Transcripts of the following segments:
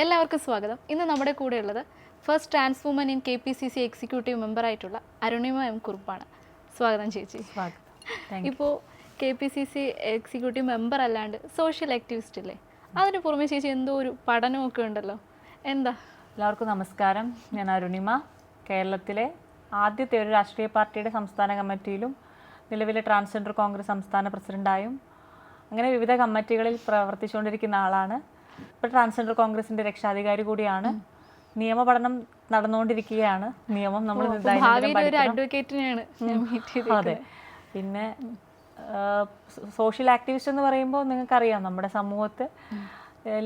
എല്ലാവർക്കും സ്വാഗതം. ഇന്ന് നമ്മുടെ കൂടെയുള്ളത് first trans woman in K P C C executive മെമ്പറായിട്ടുള്ള Arunima M കുറുപ്പാണ്. സ്വാഗതം ചേച്ചി. ഇപ്പോൾ K P C C executive member അല്ലാണ്ട് സോഷ്യൽ ആക്ടിവിസ്റ്റ് അല്ലേ അതിന് പുറമെ ചേച്ചി എന്തോ ഒരു പഠനമൊക്കെ ഉണ്ടല്ലോ. എന്താ? എല്ലാവർക്കും നമസ്കാരം. ഞാൻ അരുണിമ. കേരളത്തിലെ ആദ്യത്തെ ഒരു രാഷ്ട്രീയ പാർട്ടിയുടെ സംസ്ഥാന കമ്മിറ്റിയിലും നിലവിലെ ട്രാൻസ്ജെൻഡർ കോൺഗ്രസ് സംസ്ഥാന പ്രസിഡന്റായും അങ്ങനെ വിവിധ കമ്മിറ്റികളിൽ പ്രവർത്തിച്ചുകൊണ്ടിരിക്കുന്ന ആളാണ് ഇപ്പോൾ ട്രാൻസ്ജെൻഡർ കോൺഗ്രസിന്റെ രക്ഷാധികാരി കൂടിയാണ്. നിയമ പഠനം നടന്നുകൊണ്ടിരിക്കുകയാണ്. നിയമം നമ്മൾ അഡ്വക്കേറ്റിനെയാണ് അതെ. പിന്നെ സോഷ്യൽ ആക്ടിവിസ്റ്റ് എന്ന് പറയുമ്പോൾ നിങ്ങൾക്കറിയാം നമ്മുടെ സമൂഹത്ത്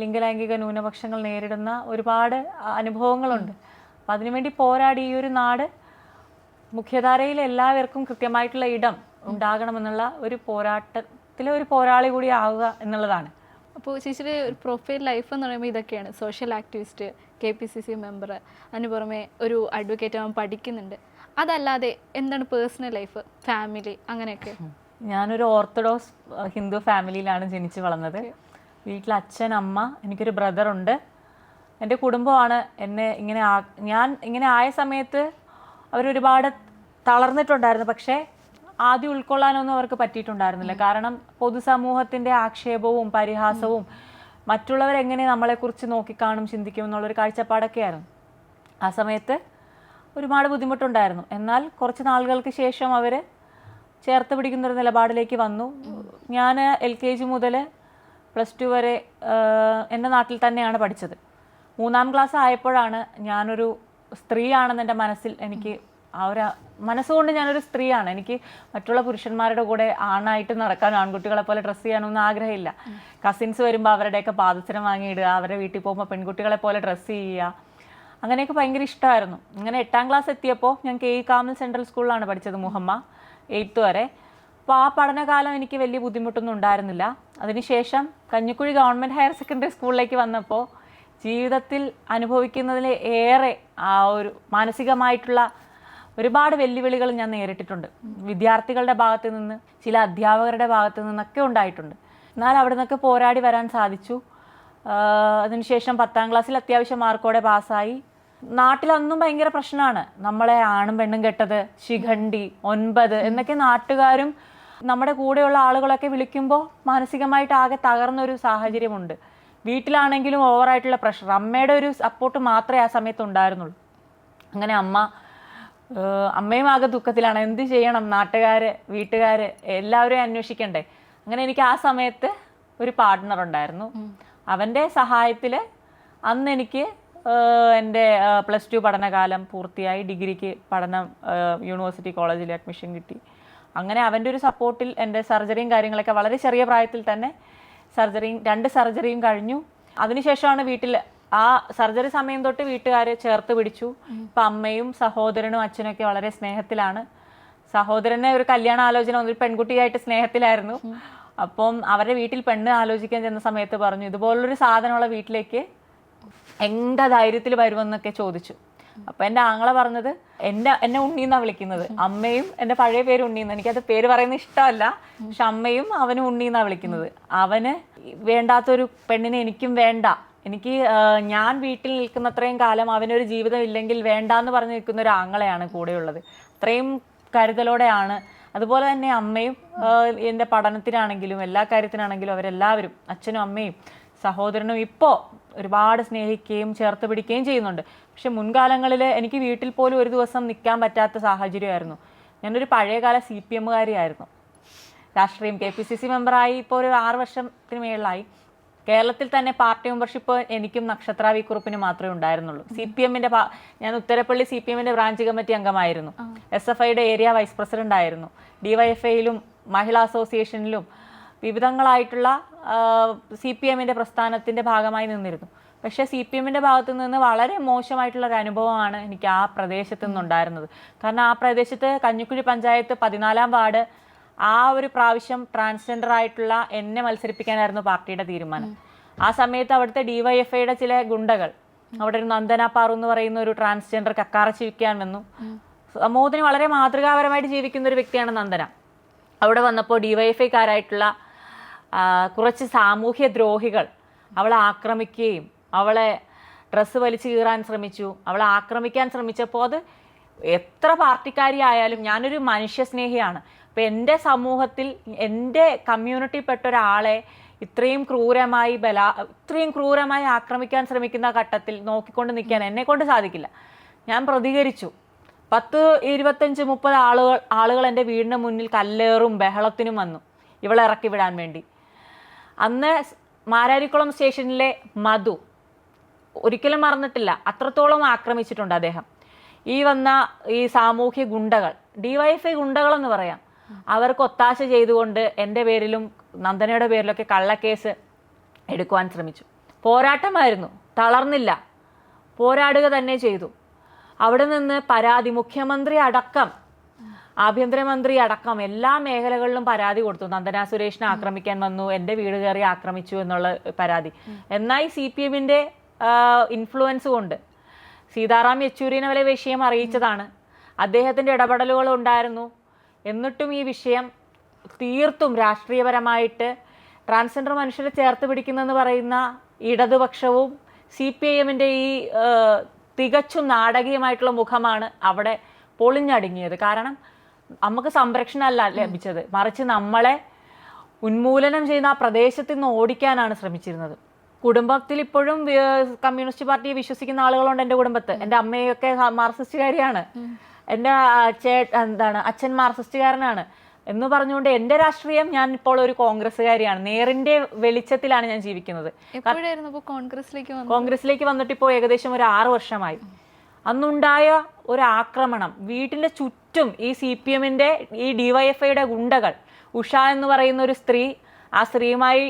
ലിംഗലൈംഗിക ന്യൂനപക്ഷങ്ങൾ നേരിടുന്ന ഒരുപാട് അനുഭവങ്ങളുണ്ട്. അപ്പം അതിനുവേണ്ടി പോരാടി ഈ ഒരു നാട് മുഖ്യധാരയിൽ എല്ലാവർക്കും കൃത്യമായിട്ടുള്ള ഇടം ഉണ്ടാകണമെന്നുള്ള ഒരു പോരാട്ടത്തിലെ ഒരു പോരാളി കൂടി ആവുക എന്നുള്ളതാണ്. അപ്പോൾ ചേച്ചിയുടെ ഒരു പ്രൊഫൈൽ ലൈഫ് എന്ന് പറയുമ്പോൾ ഇതൊക്കെയാണ്. Social activist K P C C member അതിന് പുറമെ ഒരു അഡ്വക്കേറ്റ് ആവാൻ പഠിക്കുന്നുണ്ട്. അതല്ലാതെ എന്താണ് പേഴ്സണൽ ലൈഫ് ഫാമിലി അങ്ങനെയൊക്കെ? ഞാനൊരു ഓർത്തഡോക്സ് ഹിന്ദു ഫാമിലിയിലാണ് ജനിച്ചു വളർന്നത്. വീട്ടിൽ അച്ഛൻ അമ്മ എനിക്കൊരു ബ്രദറുണ്ട് എന്റെ കുടുംബമാണ് എന്നെ ഇങ്ങനെ ആ ഞാൻ ഇങ്ങനെ ആയ സമയത്ത് അവരൊരുപാട് തളർന്നിട്ടുണ്ടായിരുന്നു. പക്ഷേ ആദ്യം ഉൾക്കൊള്ളാനൊന്നും അവർക്ക് പറ്റിയിട്ടുണ്ടായിരുന്നില്ല. കാരണം പൊതുസമൂഹത്തിന്റെ ആക്ഷേപവും പരിഹാസവും മറ്റുള്ളവർ മറ്റുള്ളവരെങ്ങനെ നമ്മളെക്കുറിച്ച് നോക്കിക്കാണും ചിന്തിക്കും എന്നുള്ളൊരു കാഴ്ചപ്പാടൊക്കെയായിരുന്നു. ആ സമയത്ത് ഒരുപാട് ബുദ്ധിമുട്ടുണ്ടായിരുന്നു. എന്നാൽ കുറച്ച് നാളുകൾക്ക് ശേഷം അവർ ചേർത്ത് പിടിക്കുന്ന ഒരു നിലപാടിലേക്ക് വന്നു. ഞാൻ എൽ കെ ജി മുതൽ പ്ലസ് ടു വരെ എന്റെ നാട്ടിൽ തന്നെയാണ് പഠിച്ചത്. മൂന്നാം ക്ലാസ് ആയപ്പോഴാണ് ഞാനൊരു സ്ത്രീയാണെന്ന് എന്റെ മനസ്സിൽ എനിക്ക് ആ ഒരു മനസ്സുകൊണ്ട് ഞാനൊരു സ്ത്രീയാണ്. എനിക്ക് മറ്റുള്ള പുരുഷന്മാരുടെ കൂടെ ആണായിട്ട് നടക്കാനും ആൺകുട്ടികളെ പോലെ ഡ്രസ്സ് ചെയ്യാനൊന്നും ആഗ്രഹമില്ല. കസിൻസ് വരുമ്പോൾ അവരുടെയൊക്കെ പാദസരം വാങ്ങിയിടുക അവരുടെ വീട്ടിൽ പോകുമ്പോൾ പെൺകുട്ടികളെ പോലെ ഡ്രസ്സ് ചെയ്യുക. അങ്ങനെയൊക്കെ ഭയങ്കര ഇഷ്ടമായിരുന്നു അങ്ങനെ എട്ടാം ക്ലാസ് എത്തിയപ്പോൾ ഞാൻ കെ കാമൽ സെൻട്രൽ സ്കൂളിലാണ് പഠിച്ചത് മുഹമ്മ എയ്ത്ത് വരെ. അപ്പോൾ ആ പഠനകാലം എനിക്ക് വലിയ ബുദ്ധിമുട്ടൊന്നും ഉണ്ടായിരുന്നില്ല. അതിനുശേഷം കഞ്ഞിക്കുഴി ഗവൺമെന്റ് ഹയർ സെക്കൻഡറി സ്കൂളിലേക്ക് വന്നപ്പോൾ ജീവിതത്തിൽ അനുഭവിക്കുന്നതിൽ ഏറെ ആ ഒരു മാനസികമായിട്ടുള്ള ഒരുപാട് വെല്ലുവിളികൾ ഞാൻ നേരിട്ടിട്ടുണ്ട്. വിദ്യാർത്ഥികളുടെ ഭാഗത്ത് നിന്ന് ചില അധ്യാപകരുടെ ഭാഗത്ത് നിന്നൊക്കെ ഉണ്ടായിട്ടുണ്ട്. എന്നാൽ അവിടെ നിന്നൊക്കെ പോരാടി വരാൻ സാധിച്ചു. അതിനുശേഷം പത്താം ക്ലാസ്സിൽ അത്യാവശ്യം മാർക്കോടെ പാസ്സായി. നാട്ടിലൊന്നും ഭയങ്കര പ്രശ്നമാണ്. നമ്മളെ ആണും പെണ്ണും കെട്ടത് ശിഖണ്ഡി ഒൻപത് എന്നൊക്കെ നാട്ടുകാരും നമ്മുടെ കൂടെയുള്ള ആളുകളൊക്കെ വിളിക്കുമ്പോൾ മാനസികമായിട്ട് ആകെ തകർന്നൊരു സാഹചര്യമുണ്ട്. വീട്ടിലാണെങ്കിലും ഓവറായിട്ടുള്ള പ്രഷർ അമ്മയുടെ ഒരു സപ്പോർട്ട് മാത്രമേ ആ സമയത്ത് ഉണ്ടായിരുന്നുള്ളൂ. അങ്ങനെ അമ്മ അമ്മയും ആകെ ദുഃഖത്തിലാണ്. എന്ത് ചെയ്യണം? നാട്ടുകാര് വീട്ടുകാര് എല്ലാവരെയും അന്വേഷിക്കണ്ടേ? അങ്ങനെ എനിക്ക് ആ സമയത്ത് ഒരു പാർട്ട്ണർ ഉണ്ടായിരുന്നു. അവന്റെ സഹായത്തിൽ അന്ന് എനിക്ക് എന്റെ പ്ലസ് ടു പഠനകാലം പൂർത്തിയായി. ഡിഗ്രിക്ക് പഠനം യൂണിവേഴ്സിറ്റി കോളേജിൽ അഡ്മിഷൻ കിട്ടി. അങ്ങനെ അവന്റെ ഒരു സപ്പോർട്ടിൽ എന്റെ സർജറിയും കാര്യങ്ങളൊക്കെ വളരെ ചെറിയ പ്രായത്തിൽ തന്നെ സർജറിയും രണ്ട് സർജറിയും കഴിഞ്ഞു. അതിനുശേഷമാണ് വീട്ടിൽ ആ സർജറി സമയം തൊട്ട് വീട്ടുകാരെ ചേർത്ത് പിടിച്ചു. ഇപ്പം അമ്മയും സഹോദരനും അച്ഛനൊക്കെ വളരെ സ്നേഹത്തിലാണ്. സഹോദരനെ ഒരു കല്യാണ ആലോചന ഒരു പെൺകുട്ടിയായിട്ട് സ്നേഹത്തിലായിരുന്നു. അപ്പം അവരുടെ വീട്ടിൽ പെണ്ണ് ആലോചിക്കാൻ ചെന്ന സമയത്ത് പറഞ്ഞു ഇതുപോലൊരു സാധനമുള്ള വീട്ടിലേക്ക് എന്താ ധൈര്യത്തിൽ വരുമെന്നൊക്കെ ചോദിച്ചു. അപ്പൊ എന്റെ ആങ്ങളെ പറഞ്ഞത് എന്നെ എന്നെ ഉണ്ണീന്നാ വിളിക്കുന്നത്. അമ്മയും എന്റെ പഴയ പേര് ഉണ്ണീന്ന്. എനിക്കത് പേര് പറയുന്നത് ഇഷ്ടമല്ല. പക്ഷെ അമ്മയും അവനും ഉണ്ണീന്നാ വിളിക്കുന്നത്. അവന് വേണ്ടാത്തൊരു പെണ്ണിനെ എനിക്കും വേണ്ട. എനിക്ക് ഞാൻ വീട്ടിൽ നിൽക്കുന്നത്രയും കാലം അവനൊരു ജീവിതം ഇല്ലെങ്കിൽ വേണ്ടാന്ന് പറഞ്ഞ് നിൽക്കുന്ന ഒരു ആങ്ങളെയാണ് കൂടെയുള്ളത്. അത്രയും കരുതലോടെയാണ്. അതുപോലെ തന്നെ അമ്മയും എന്റെ പഠനത്തിനാണെങ്കിലും എല്ലാ കാര്യത്തിനാണെങ്കിലും അവരെല്ലാവരും അച്ഛനും അമ്മയും സഹോദരനും ഇപ്പോൾ ഒരുപാട് സ്നേഹിക്കുകയും ചേർത്ത് പിടിക്കുകയും ചെയ്യുന്നുണ്ട്. പക്ഷെ മുൻകാലങ്ങളിൽ എനിക്ക് വീട്ടിൽ പോലും ഒരു ദിവസം നിൽക്കാൻ പറ്റാത്ത സാഹചര്യമായിരുന്നു. ഞാനൊരു പഴയകാല സി പി എമ്മുകാരിയായിരുന്നു. രാഷ്ട്രീയം കെ പി സി സി മെമ്പറായി ഇപ്പോൾ ഒരു ആറ് വർഷത്തിന് മേളിലായി. കേരളത്തിൽ തന്നെ പാർട്ടി മെമ്പർഷിപ്പ് എനിക്കും നക്ഷത്ര വി കുറുപ്പിന് മാത്രമേ ഉണ്ടായിരുന്നുള്ളൂ. സി പി എമ്മിന്റെ ഞാൻ ഉത്തരപ്പള്ളി സി പി എമ്മിന്റെ ബ്രാഞ്ച് കമ്മിറ്റി അംഗമായിരുന്നു. എസ് എഫ് ഐയുടെ ഏരിയ വൈസ് പ്രസിഡന്റ് ആയിരുന്നു. ഡിവൈഎഫ്ഐയിലും മഹിളാ അസോസിയേഷനിലും വിവിധങ്ങളായിട്ടുള്ള സി പി എമ്മിന്റെ പ്രസ്ഥാനത്തിന്റെ ഭാഗമായി നിന്നിരുന്നു. പക്ഷേ സി പി എമ്മിന്റെ ഭാഗത്തു നിന്ന് വളരെ മോശമായിട്ടുള്ള ഒരു അനുഭവമാണ് എനിക്ക് ആ പ്രദേശത്ത് നിന്നുണ്ടായിരുന്നത്. കാരണം ആ പ്രദേശത്ത് കഞ്ഞിക്കുഴി പഞ്ചായത്ത് പതിനാലാം വാർഡ് ആ ഒരു പ്രാവശ്യം ട്രാൻസ്ജെൻഡർ ആയിട്ടുള്ള എന്നെ മത്സരിപ്പിക്കാനായിരുന്നു പാർട്ടിയുടെ തീരുമാനം. ആ സമയത്ത് അവിടുത്തെ ഡിവൈഎഫ്ഐയുടെ ചില ഗുണ്ടകൾ അവിടെ ഒരു നന്ദന പാറു എന്ന് പറയുന്ന ഒരു ട്രാൻസ്ജെൻഡർ കക്കാറ ജീവിക്കാൻ വന്നു സമൂഹത്തിന് വളരെ മാതൃകാപരമായിട്ട് ജീവിക്കുന്ന ഒരു വ്യക്തിയാണ് നന്ദന. അവിടെ വന്നപ്പോൾ ഡിവൈഎഫ്ഐക്കാരായിട്ടുള്ള കുറച്ച് സാമൂഹ്യ ദ്രോഹികൾ അവളെ ആക്രമിക്കുകയും അവളെ ഡ്രസ്സ് വലിച്ചു കീറാൻ ശ്രമിച്ചു. അവളെ ആക്രമിക്കാൻ ശ്രമിച്ചപ്പോൾ അത് എത്ര പാർട്ടിക്കാരി ആയാലും ഞാനൊരു മനുഷ്യസ്നേഹിയാണ്. അപ്പം എന്റെ സമൂഹത്തിൽ എന്റെ കമ്മ്യൂണിറ്റിയിൽപ്പെട്ട ഒരാളെ ഇത്രയും ക്രൂരമായി ബലാ ഇത്രയും ക്രൂരമായി ആക്രമിക്കാൻ ശ്രമിക്കുന്ന ഘട്ടത്തിൽ നോക്കിക്കൊണ്ട് നിൽക്കാൻ എന്നെ കൊണ്ട് സാധിക്കില്ല. ഞാൻ പ്രതികരിച്ചു. പത്ത് ഇരുപത്തഞ്ച് മുപ്പത് ആളുകൾ ആളുകൾ എന്റെ വീടിന് മുന്നിൽ കല്ലേറും ബഹളത്തിനും വന്നു. ഇവളെ ഇറക്കി വിടാൻ വേണ്ടി. അന്ന് മാരാരിക്കുളം സ്റ്റേഷനിലെ മധു ഒരിക്കലും മറന്നിട്ടില്ല. അത്രത്തോളം ആക്രമിച്ചിട്ടുണ്ട് അദ്ദേഹം. ഈ വന്ന ഈ സാമൂഹ്യ ഗുണ്ടകൾ ഡിവൈഎഫ്ഐ ഗുണ്ടകളെന്ന് പറയാം. അവർക്ക് ഒത്താശ ചെയ്തുകൊണ്ട് എന്റെ പേരിലും നന്ദനയുടെ പേരിലൊക്കെ കള്ളക്കേസ് എടുക്കുവാൻ ശ്രമിച്ചു. പോരാട്ടമായിരുന്നു. തളർന്നില്ല. പോരാടുക തന്നെ ചെയ്തു. അവിടെ നിന്ന് പരാതി മുഖ്യമന്ത്രി അടക്കം ആഭ്യന്തരമന്ത്രി അടക്കം എല്ലാ മേഖലകളിലും പരാതി കൊടുത്തു. നന്ദന സുരേഷിനെ ആക്രമിക്കാൻ വന്നു എന്റെ വീട് കയറി ആക്രമിച്ചു എന്നുള്ള പരാതി. എന്നാൽ സി പി എമ്മിന്റെ ഇൻഫ്ലുവൻസ് കൊണ്ട് സീതാറാം യെച്ചൂരിനെ വരെ വിഷയം അറിയിച്ചതാണ്. അദ്ദേഹത്തിന്റെ ഇടപെടലുകൾ ഉണ്ടായിരുന്നു. എന്നിട്ടും ഈ വിഷയം തീർത്തും രാഷ്ട്രീയപരമായിട്ട് ട്രാൻസ്ജെൻഡർ മനുഷ്യരെ ചേർത്ത് പിടിക്കുന്നെന്ന് പറയുന്ന ഇടതുപക്ഷവും സി പി ഐ എമ്മിന്റെ ഈ തികച്ചും നാടകീയമായിട്ടുള്ള മുഖമാണ് അവിടെ പൊളിഞ്ഞടുങ്ങിയത്. കാരണം നമുക്ക് സംരക്ഷണമല്ല ലഭിച്ചത്. മറിച്ച് നമ്മളെ ഉന്മൂലനം ചെയ്യുന്ന ആ പ്രദേശത്ത് നിന്ന് ഓടിക്കാനാണ് ശ്രമിച്ചിരുന്നത്. കുടുംബത്തിൽ ഇപ്പോഴും കമ്മ്യൂണിസ്റ്റ് പാർട്ടിയെ വിശ്വസിക്കുന്ന ആളുകളുണ്ട് എന്റെ കുടുംബത്ത്. എന്റെ അമ്മയൊക്കെ മാർസിസ്റ്റുകാരിയാണ് മാർക്സിസ്റ്റുകാരിയാണ്. എന്റെ ചേ എന്താണ് അച്ഛൻ മാർക്സിസ്റ്റുകാരനാണ്. എന്ന് പറഞ്ഞുകൊണ്ട് എന്റെ രാഷ്ട്രീയം ഞാൻ ഇപ്പോൾ ഒരു കോൺഗ്രസ്സുകാരിയാണ്. നേറിന്റെ വെളിച്ചത്തിലാണ് ഞാൻ ജീവിക്കുന്നത്. കോൺഗ്രസിലേക്ക് കോൺഗ്രസിലേക്ക് വന്നിട്ട് ഇപ്പോൾ ഏകദേശം ഒരു ആറ് വർഷമായി. അന്നുണ്ടായ ഒരു ആക്രമണം വീട്ടിന്റെ ചുറ്റും ഈ സി പി എമ്മിന്റെ ഈ ഡിവൈഎഫ്ഐയുടെ ഗുണ്ടകൾ ഉഷ എന്ന് പറയുന്ന ഒരു സ്ത്രീ ആ സ്ത്രീയുമായി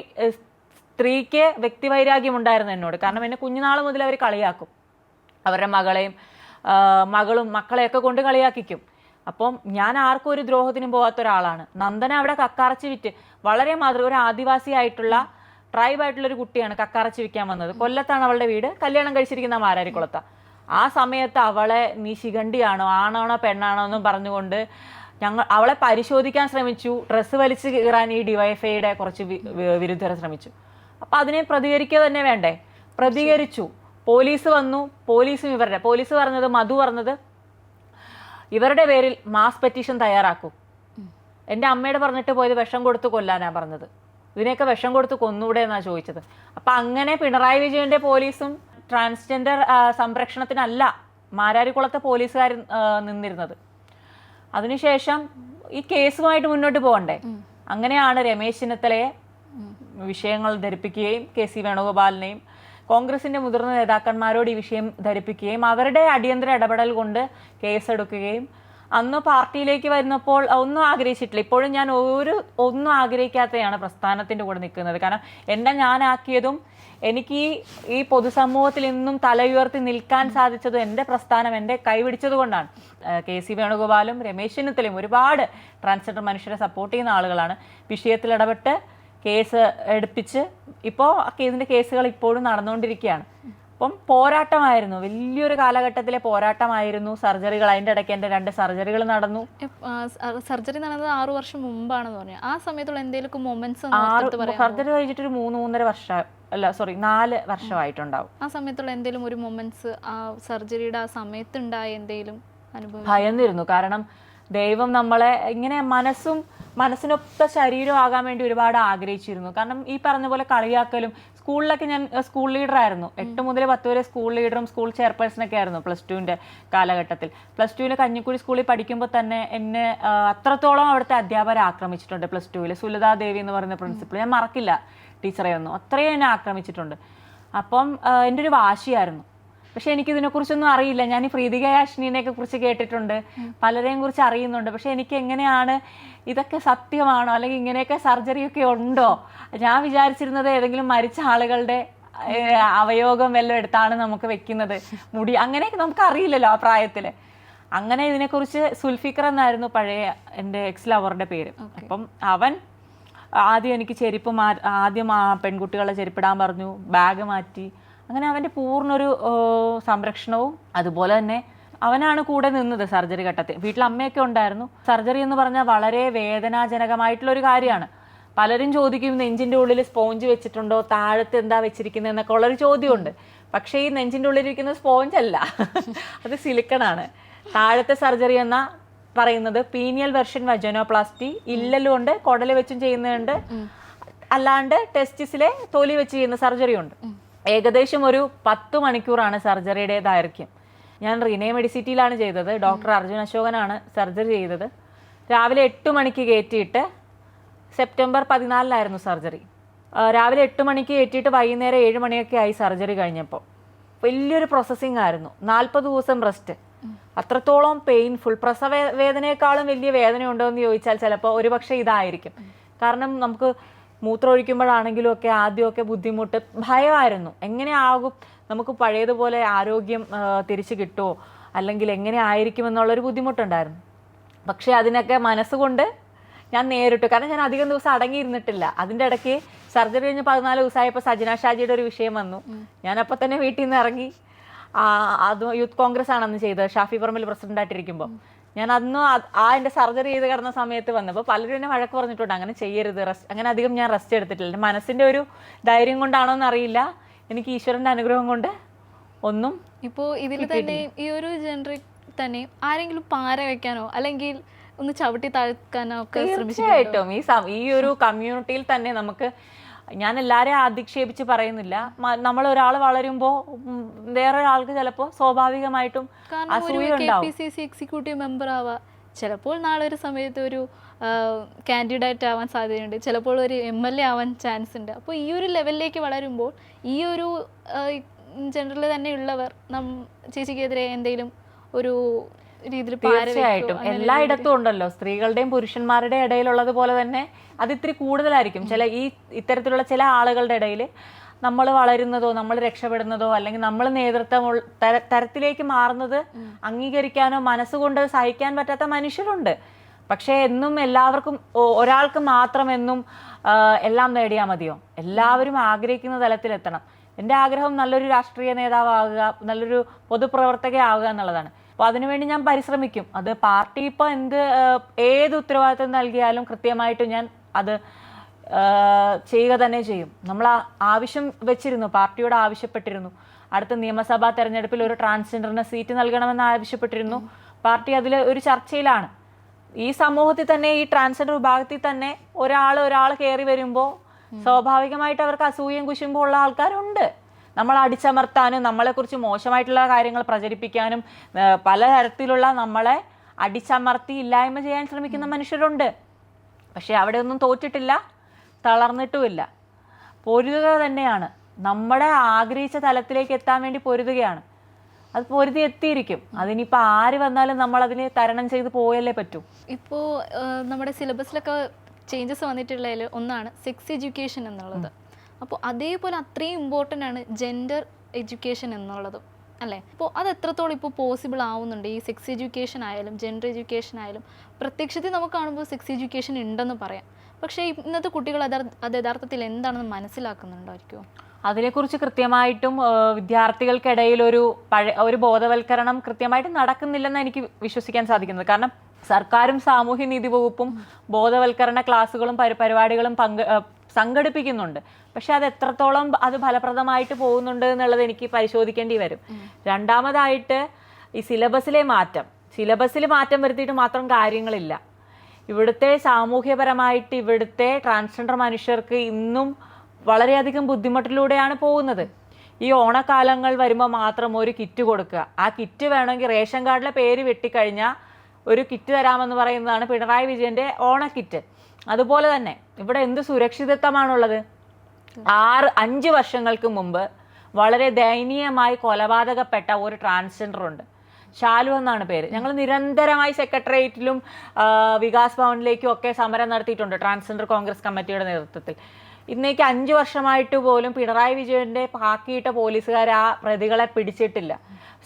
സ്ത്രീക്ക് വ്യക്തിവൈരാഗ്യം ഉണ്ടായിരുന്നു എന്നോട്. കാരണം എന്നെ കുഞ്ഞുനാൾ മുതൽ അവർ കളിയാക്കും. അവരുടെ മകളെയും മകളും മക്കളെയൊക്കെ കൊണ്ട് കളിയാക്കിക്കും. അപ്പം ഞാൻ ആർക്കും ഒരു ദ്രോഹത്തിനും പോകാത്ത ഒരാളാണ്. നന്ദന അവിടെ കക്കാറച്ചി വിറ്റ് വളരെ മാതൃ ഒരു ആദിവാസി ആയിട്ടുള്ള ട്രൈബ് ഒരു കുട്ടിയാണ് കക്കാറച്ചി വിൽക്കാൻ വന്നത്. കൊല്ലത്താണ് അവളുടെ വീട്. കല്യാണം കഴിച്ചിരിക്കുന്ന മാരാരിക്കുളത്ത. ആ സമയത്ത് അവളെ നീ ശിഖണ്ഡിയാണോ ആണാണോ പെണ്ണാണോ എന്നും പറഞ്ഞുകൊണ്ട് ഞങ്ങൾ അവളെ പരിശോധിക്കാൻ ശ്രമിച്ചു. ഡ്രസ്സ് വലിച്ചു കീറാൻ ഈ ഡിവൈഫൈയുടെ കുറച്ച് വി- വി- ശ്രമിച്ചു. അപ്പൊ അതിനെ പ്രതികരിക്കുക തന്നെ വേണ്ടേ? പ്രതികരിച്ചു. പോലീസ് വന്നു. പോലീസും ഇവരുടെ. പോലീസ് പറഞ്ഞത് മധു പറഞ്ഞത് ഇവരുടെ പേരിൽ മാസ് പെറ്റീഷൻ തയ്യാറാക്കും. എന്റെ അമ്മയുടെ പറഞ്ഞിട്ട് പോയത് വിഷം കൊടുത്ത് കൊല്ലാനാ പറഞ്ഞത്. ഇതിനെയൊക്കെ വിഷം കൊടുത്ത് കൊന്നൂടെ എന്നാണ് ചോദിച്ചത്. അപ്പം അങ്ങനെ പിണറായി വിജയന്റെ പോലീസും ട്രാൻസ്ജെൻഡർ സംരക്ഷണത്തിനല്ല മാരാരിക്കുളത്തെ പോലീസുകാർ നിന്നിരുന്നത്. അതിനുശേഷം ഈ കേസുമായിട്ട് മുന്നോട്ട് പോകണ്ടേ? അങ്ങനെയാണ് രമേശ് ചെന്നിത്തലയെ വിഷയങ്ങൾ ധരിപ്പിക്കുകയും കെ സി വേണുഗോപാലിനെയും കോൺഗ്രസിന്റെ മുതിർന്ന നേതാക്കന്മാരോട് ഈ വിഷയം ധരിപ്പിക്കുകയും അവരുടെ അടിയന്തര ഇടപെടൽ കൊണ്ട് കേസെടുക്കുകയും അന്ന് പാർട്ടിയിലേക്ക് വരുന്നപ്പോൾ ഒന്നും ആഗ്രഹിച്ചിട്ടില്ല. ഇപ്പോഴും ഞാൻ ഒരു ഒന്നും ആഗ്രഹിക്കാത്തതാണ് പ്രസ്ഥാനത്തിന്റെ കൂടെ നിൽക്കുന്നത്. കാരണം എന്നെ ഞാനാക്കിയതും എനിക്ക് ഈ ഈ പൊതുസമൂഹത്തിൽ ഇന്നും തലയുയർത്തി നിൽക്കാൻ സാധിച്ചതും എന്റെ പ്രസ്ഥാനം എന്റെ കൈപിടിച്ചത് കൊണ്ടാണ്. കെ സി വേണുഗോപാലും രമേശ് ചെന്നിത്തലയും ഒരുപാട് ട്രാൻസ്ജെൻഡർ മനുഷ്യരെ സപ്പോർട്ട് ചെയ്യുന്ന ആളുകളാണ്. വിഷയത്തിൽ ഇടപെട്ട് കേസ് എടുപ്പിച്ച് ഇപ്പോൾ ഇതിന്റെ കേസുകൾ ഇപ്പോഴും നടന്നുകൊണ്ടിരിക്കുകയാണ്. അപ്പം പോരാട്ടമായിരുന്നു. വലിയൊരു കാലഘട്ടത്തിലെ പോരാട്ടമായിരുന്നു സർജറികൾ. അതിന്റെ ഇടയ്ക്ക് എന്റെ രണ്ട് സർജറികൾ നടന്നു. സർജറി നടന്നത് ആറു വർഷം മുമ്പാണെന്ന് പറഞ്ഞു. ആ സമയത്തുള്ള എന്തെങ്കിലും മൊമെന്റ്സ് സർജറി കഴിഞ്ഞിട്ട് ഒരു മൂന്ന് മൂന്നര വർഷം അല്ല സോറി നാല് വർഷമായിട്ടുണ്ടാവും. ആ സമയത്തുള്ള എന്തെങ്കിലും ഒരു മൊമെന്റ്സ് ആ സർജറിയുടെ ആ സമയത്തുണ്ടായ എന്തെങ്കിലും അനുഭവം? ഭയന്നിരുന്നു. കാരണം ദൈവം നമ്മളെ ഇങ്ങനെ മനസ്സും മനസ്സിനൊത്ത ശരീരം ആകാൻ വേണ്ടി ഒരുപാട് ആഗ്രഹിച്ചിരുന്നു. കാരണം ഈ പറഞ്ഞ പോലെ കളിയാക്കലും സ്കൂളിലൊക്കെ ഞാൻ സ്കൂൾ ലീഡർ ആയിരുന്നു. എട്ട് മുതൽ പത്ത് വരെ സ്കൂൾ ലീഡറും സ്കൂൾ ചെയർപേഴ്സണൊക്കെ ആയിരുന്നു പ്ലസ് ടുവിന്റെ കാലഘട്ടത്തിൽ. പ്ലസ് ടുവിൽ കഞ്ഞിക്കുഴി സ്കൂളിൽ പഠിക്കുമ്പോൾ തന്നെ എന്നെ അത്രത്തോളം അവിടുത്തെ അധ്യാപകരെ ആക്രമിച്ചിട്ടുണ്ട് പ്ലസ് ടുവിൽ സുലതാ ദേവി എന്ന് പറയുന്ന പ്രിൻസിപ്പൾ ഞാൻ മറക്കില്ല ടീച്ചറെ ഒന്നും. അത്രയും എന്നെ ആക്രമിച്ചിട്ടുണ്ട്. അപ്പം എന്റെ ഒരു വാശിയായിരുന്നു. പക്ഷെ എനിക്ക് ഇതിനെക്കുറിച്ചൊന്നും അറിയില്ല. ഞാൻ ഈ പ്രീതിക യാഷിനിനെയൊക്കെ കുറിച്ച് കേട്ടിട്ടുണ്ട്. പലരെയും കുറിച്ച് അറിയുന്നുണ്ട്. പക്ഷെ എനിക്ക് എങ്ങനെയാണ് ഇതൊക്കെ സത്യമാണോ? അല്ലെങ്കിൽ ഇങ്ങനെയൊക്കെ സർജറി ഒക്കെ ഉണ്ടോ? ഞാൻ വിചാരിച്ചിരുന്നത് ഏതെങ്കിലും മരിച്ച ആളുകളുടെ അവയോഗം വല്ലതും എടുത്താണ് നമുക്ക് വെക്കുന്നത്. മുടി അങ്ങനെയൊക്കെ നമുക്ക് അറിയില്ലല്ലോ ആ പ്രായത്തിൽ അങ്ങനെ ഇതിനെക്കുറിച്ച് സുൽഫിക്കർ എന്നായിരുന്നു പഴയ എന്റെ എക്സ് ലവറുടെ പേര് അപ്പം അവൻ ആദ്യം എനിക്ക് ചെരുപ്പ് മാ ആദ്യം ആ പെൺകുട്ടികളെ ചെരുപ്പിടാൻ പറഞ്ഞു. ബാഗ് മാറ്റി. അങ്ങനെ അവന്റെ പൂർണൊരു സംരക്ഷണവും അതുപോലെ തന്നെ അവനാണ് കൂടെ നിന്നത് സർജറി ഘട്ടത്തിൽ. വീട്ടിൽ അമ്മയൊക്കെ ഉണ്ടായിരുന്നു. സർജറി എന്ന് പറഞ്ഞാൽ വളരെ വേദനാജനകമായിട്ടുള്ള ഒരു കാര്യമാണ്. പലരും ചോദിക്കും നെഞ്ചിന്റെ ഉള്ളിൽ സ്പോഞ്ച് വെച്ചിട്ടുണ്ടോ? താഴത്ത് എന്താ വെച്ചിരിക്കുന്നത്? എന്നൊക്കെ ഉള്ളൊരു ചോദ്യമുണ്ട്. പക്ഷേ ഈ നെഞ്ചിന്റെ ഉള്ളിലിരിക്കുന്ന സ്പോഞ്ച് അല്ല. അത് സിലിക്കണാണ്. താഴത്തെ സർജറി എന്ന പറയുന്നത്. പീനിയൽ വെർഷൻ വജനോപ്ലാസ്റ്റി ഇല്ലലുണ്ട് കുടൽ വെച്ചും ചെയ്യുന്നുണ്ട് അല്ലാണ്ട് ടെസ്റ്റിസിലെ തൊലി വെച്ച് ചെയ്യുന്ന സർജറി ഉണ്ട് ഏകദേശം ഒരു പത്ത് മണിക്കൂറാണ് സർജറിയുടെ ദൈർഘ്യം ഞാൻ റീനെ മെഡിസിറ്റിയിലാണ് ചെയ്തത്. ഡോക്ടർ അർജുൻ അശോകനാണ് സർജറി ചെയ്തത്. രാവിലെ എട്ട് മണിക്ക് കയറ്റിയിട്ട് സെപ്റ്റംബർ പതിനാലിലായിരുന്നു സർജറി. രാവിലെ എട്ട് മണിക്ക് കയറ്റിയിട്ട് വൈകുന്നേരം ഏഴ് മണിയൊക്കെ ആയി സർജറി കഴിഞ്ഞപ്പോൾ. വലിയൊരു പ്രോസസ്സിംഗ് ആയിരുന്നു. നാൽപ്പത് ദിവസം റെസ്റ്റ് അത്രത്തോളം പെയിൻഫുൾ പ്രസവ വേദനയെക്കാളും വലിയ വേദന ഉണ്ടോ എന്ന് ചോദിച്ചാൽ ചിലപ്പോൾ ഒരുപക്ഷെ ഇതായിരിക്കും. കാരണം നമുക്ക് മൂത്രം ഒഴിക്കുമ്പോഴാണെങ്കിലും ഒക്കെ ആദ്യമൊക്കെ ബുദ്ധിമുട്ട് ഭയമായിരുന്നു. എങ്ങനെയാകും? നമുക്ക് പഴയതുപോലെ ആരോഗ്യം തിരിച്ചു കിട്ടുമോ? അല്ലെങ്കിൽ എങ്ങനെ ആയിരിക്കും എന്നുള്ളൊരു ബുദ്ധിമുട്ടുണ്ടായിരുന്നു. പക്ഷേ അതിനൊക്കെ മനസ്സുകൊണ്ട് ഞാൻ നേരിട്ടു. കാരണം ഞാൻ അധികം ദിവസം അടങ്ങിയിരുന്നിട്ടില്ല. അതിന്റെ ഇടയ്ക്ക് സർജറി കഴിഞ്ഞ് പതിനാല് ദിവസമായപ്പോൾ സജന ഷാജിയുടെ ഒരു വിഷയം വന്നു. ഞാനപ്പോൾ തന്നെ വീട്ടിൽ നിന്ന് ഇറങ്ങി അത് യൂത്ത് കോൺഗ്രസ് ആണെന്ന് അന്ന് ചെയ്തത്. ഷാഫി പറമ്പിൽ പ്രസിഡന്റ് ആയിട്ടിരിക്കുമ്പോൾ ഞാൻ അന്ന് ആ- എന്റെ സർജറി ചെയ്ത് കിടന്ന സമയത്ത് വന്നപ്പോൾ പലരും എന്നെ വഴക്ക് പറഞ്ഞിട്ടുണ്ട് അങ്ങനെ ചെയ്യരുത് റെസ്റ്റ് അങ്ങനെ അധികം ഞാൻ റെസ്റ്റ് എടുത്തിട്ടില്ല. എന്റെ മനസ്സിന്റെ ഒരു ധൈര്യം കൊണ്ടാണോ എന്നറിയില്ല. എനിക്ക് ഈശ്വരന്റെ അനുഗ്രഹം കൊണ്ട് ഒന്നും ഇപ്പോൾ ഇതിൽ തന്നെ ഈ ഒരു ജനറി തന്നെ ആരെങ്കിലും പാര വെക്കാനോ അല്ലെങ്കിൽ ഒന്ന് ചവിട്ടി താഴ്ക്കാനോ ഒക്കെ തീർച്ചയായിട്ടും. ഈ ഈ ഒരു കമ്മ്യൂണിറ്റിയിൽ തന്നെ നമുക്ക് ഞാൻ എല്ലാവരെയും അധിക്ഷേപിച്ച് പറയുന്നില്ല. നമ്മൾ ഒരാൾ വളരുമ്പോൾ വേറെ ഒരാൾക്ക് ചിലപ്പോൾ സ്വാഭാവികമായിട്ടും എക്സിക്യൂട്ടീവ് മെമ്പർ ആവാം. ചിലപ്പോൾ നാളെ ഒരു സമയത്ത് ഒരു കാൻഡിഡേറ്റ് ആവാൻ സാധ്യതയുണ്ട്. ചിലപ്പോൾ ഒരു എം എൽ എ ആവാൻ ചാൻസ് ഉണ്ട്. അപ്പോൾ ഈ ഒരു ലെവലിലേക്ക് വളരുമ്പോൾ ഈ ഒരു ജനറൽ തന്നെയുള്ളവർ നം ചേച്ചിക്കെതിരെ എന്തെങ്കിലും ഒരു രീതിയിൽ തീർച്ചയായിട്ടും. എല്ലായിടത്തും ഉണ്ടല്ലോ. സ്ത്രീകളുടെയും പുരുഷന്മാരുടെ ഇടയിലുള്ളത് പോലെ തന്നെ അത് ഇത്തിരി കൂടുതലായിരിക്കും. ചില ഈ ഇത്തരത്തിലുള്ള ചില ആളുകളുടെ ഇടയിൽ നമ്മൾ വളരുന്നതോ നമ്മൾ രക്ഷപ്പെടുന്നതോ അല്ലെങ്കിൽ നമ്മൾ നേതൃത്വം തരത്തിലേക്ക് മാറുന്നത് അംഗീകരിക്കാനോ മനസ്സുകൊണ്ട് സഹിക്കാൻ പറ്റാത്ത മനുഷ്യരുണ്ട്. പക്ഷേ എന്നും എല്ലാവർക്കും ഒരാൾക്ക് മാത്രം എന്നും എല്ലാം നേടിയാൽ മതിയോ? എല്ലാവരും ആഗ്രഹിക്കുന്ന തലത്തിലെത്തണം. എന്റെ ആഗ്രഹം നല്ലൊരു രാഷ്ട്രീയ നേതാവാകുക നല്ലൊരു പൊതുപ്രവർത്തകയാവുക എന്നുള്ളതാണ്. അപ്പോൾ അതിനുവേണ്ടി ഞാൻ പരിശ്രമിക്കും. അത് പാർട്ടി ഇപ്പോൾ എന്ത് ഏത് ഉത്തരവാദിത്വം നൽകിയാലും കൃത്യമായിട്ട് ഞാൻ അത് ചെയ്യുക തന്നെ ചെയ്യും. നമ്മൾ ആവശ്യം വെച്ചിരുന്നു പാർട്ടിയോട് ആവശ്യപ്പെട്ടിരുന്നു. അടുത്ത നിയമസഭാ തെരഞ്ഞെടുപ്പിൽ ഒരു ട്രാൻസ്ജെൻഡറിന് സീറ്റ് നൽകണമെന്ന് ആവശ്യപ്പെട്ടിരുന്നു. പാർട്ടി അതിൽ ഒരു ചർച്ചയിലാണ്. ഈ സമൂഹത്തിൽ തന്നെ ഈ ട്രാൻസ്ജെൻഡർ വിഭാഗത്തിൽ തന്നെ ഒരാൾ ഒരാൾ കയറി വരുമ്പോൾ സ്വാഭാവികമായിട്ട് അവർക്ക് അസൂയയും കുശുമ്പോൾ ഉള്ള ആൾക്കാരുണ്ട്. നമ്മൾ അടിച്ചമർത്താനും നമ്മളെക്കുറിച്ച് മോശമായിട്ടുള്ള കാര്യങ്ങൾ പ്രചരിപ്പിക്കാനും പലതരത്തിലുള്ള നമ്മളെ അടിച്ചമർത്തി ഇല്ലായ്മ ചെയ്യാൻ ശ്രമിക്കുന്ന മനുഷ്യരുണ്ട്. പക്ഷേ അവിടെ ഒന്നും തോറ്റിട്ടില്ല തളർന്നിട്ടുമില്ല. പൊരുതുക തന്നെയാണ്. നമ്മുടെ ആഗ്രഹിച്ച തലത്തിലേക്ക് എത്താൻ വേണ്ടി പൊരുതുകയാണ്. അത് പൊരുതി എത്തിയിരിക്കും. അതിനിപ്പോൾ ആര് വന്നാലും നമ്മൾ അതിനെ തരണം ചെയ്ത് പോയല്ലേ പറ്റൂ. ഇപ്പോൾ നമ്മുടെ സിലബസിലൊക്കെ ചേഞ്ചസ് വന്നിട്ടുള്ളതിൽ ഒന്നാണ് സെക്സ് എഡ്യൂക്കേഷൻ എന്നുള്ളത്. അപ്പോൾ അതേപോലെ അത്രയും ഇമ്പോർട്ടന്റ് ആണ് ജെൻഡർ എഡ്യൂക്കേഷൻ എന്നുള്ളത് അല്ലേ? അപ്പോൾ അത് എത്രത്തോളം ഇപ്പോൾ പോസിബിൾ ആവുന്നുണ്ട്? ഈ സെക്സ് എഡ്യൂക്കേഷൻ ആയാലും ജെൻഡർ എഡ്യൂക്കേഷൻ ആയാലും പ്രത്യക്ഷത്തിൽ നമുക്ക് കാണുമ്പോൾ സെക്സ് എഡ്യൂക്കേഷൻ ഉണ്ടെന്ന് പറയാം. പക്ഷേ ഇന്നത്തെ കുട്ടികൾ അത് യഥാർത്ഥത്തിൽ എന്താണെന്ന് മനസ്സിലാക്കുന്നുണ്ടായിരിക്കുമോ? അതിനെക്കുറിച്ച് കൃത്യമായിട്ടും വിദ്യാർത്ഥികൾക്കിടയിൽ ഒരു പഴയ ഒരു ബോധവൽക്കരണം കൃത്യമായിട്ട് നടക്കുന്നില്ലെന്ന് എനിക്ക് വിശ്വസിക്കാൻ സാധിക്കുന്നത്. കാരണം സർക്കാരും സാമൂഹ്യ നീതി വകുപ്പും ബോധവൽക്കരണ ക്ലാസ്സുകളും പരിപാടികളും പങ്ക് സംഘടിപ്പിക്കുന്നുണ്ട്. പക്ഷെ അത് എത്രത്തോളം അത് ഫലപ്രദമായിട്ട് പോകുന്നുണ്ട് എന്നുള്ളത് എനിക്ക് പരിശോധിക്കേണ്ടി വരും. രണ്ടാമതായിട്ട് ഈ സിലബസിലെ മാറ്റം. സിലബസിൽ മാറ്റം വരുത്തിയിട്ട് മാത്രം കാര്യങ്ങളില്ല. ഇവിടുത്തെ സാമൂഹ്യപരമായിട്ട് ഇവിടുത്തെ ട്രാൻസ്ജെൻഡർ മനുഷ്യർക്ക് ഇന്നും വളരെയധികം ബുദ്ധിമുട്ടിലൂടെയാണ് പോകുന്നത്. ഈ ഓണക്കാലങ്ങൾ വരുമ്പോൾ മാത്രം ഒരു കിറ്റ് കൊടുക്കുക. ആ കിറ്റ് വേണമെങ്കിൽ റേഷൻ കാർഡിലെ പേര് വെട്ടിക്കഴിഞ്ഞാൽ ഒരു കിറ്റ് തരാമെന്ന് പറയുന്നതാണ് പിണറായി വിജയന്റെ ഓണക്കിറ്റ്. അതുപോലെ തന്നെ ഇവിടെ എന്ത് സുരക്ഷിതത്വമാണുള്ളത്? ആറ് അഞ്ച് വർഷങ്ങൾക്ക് മുമ്പ് വളരെ ദയനീയമായി കൊലപാതകപ്പെട്ട ഒരു ട്രാൻസ്ജെൻഡർ ഉണ്ട്. ഷാലു എന്നാണ് പേര്. ഞങ്ങൾ നിരന്തരമായി സെക്രട്ടേറിയറ്റിലും വികാസ് ഭവനിലേക്കും ഒക്കെ സമരം നടത്തിയിട്ടുണ്ട് ട്രാൻസ്ജെൻഡർ കോൺഗ്രസ് കമ്മിറ്റിയുടെ നേതൃത്വത്തിൽ. ഇന്നേക്ക് അഞ്ച് വർഷമായിട്ട് പോലും പിണറായി വിജയന്റെ പാക്കിയിട്ട പോലീസുകാർ ആ പ്രതികളെ പിടിച്ചിട്ടില്ല.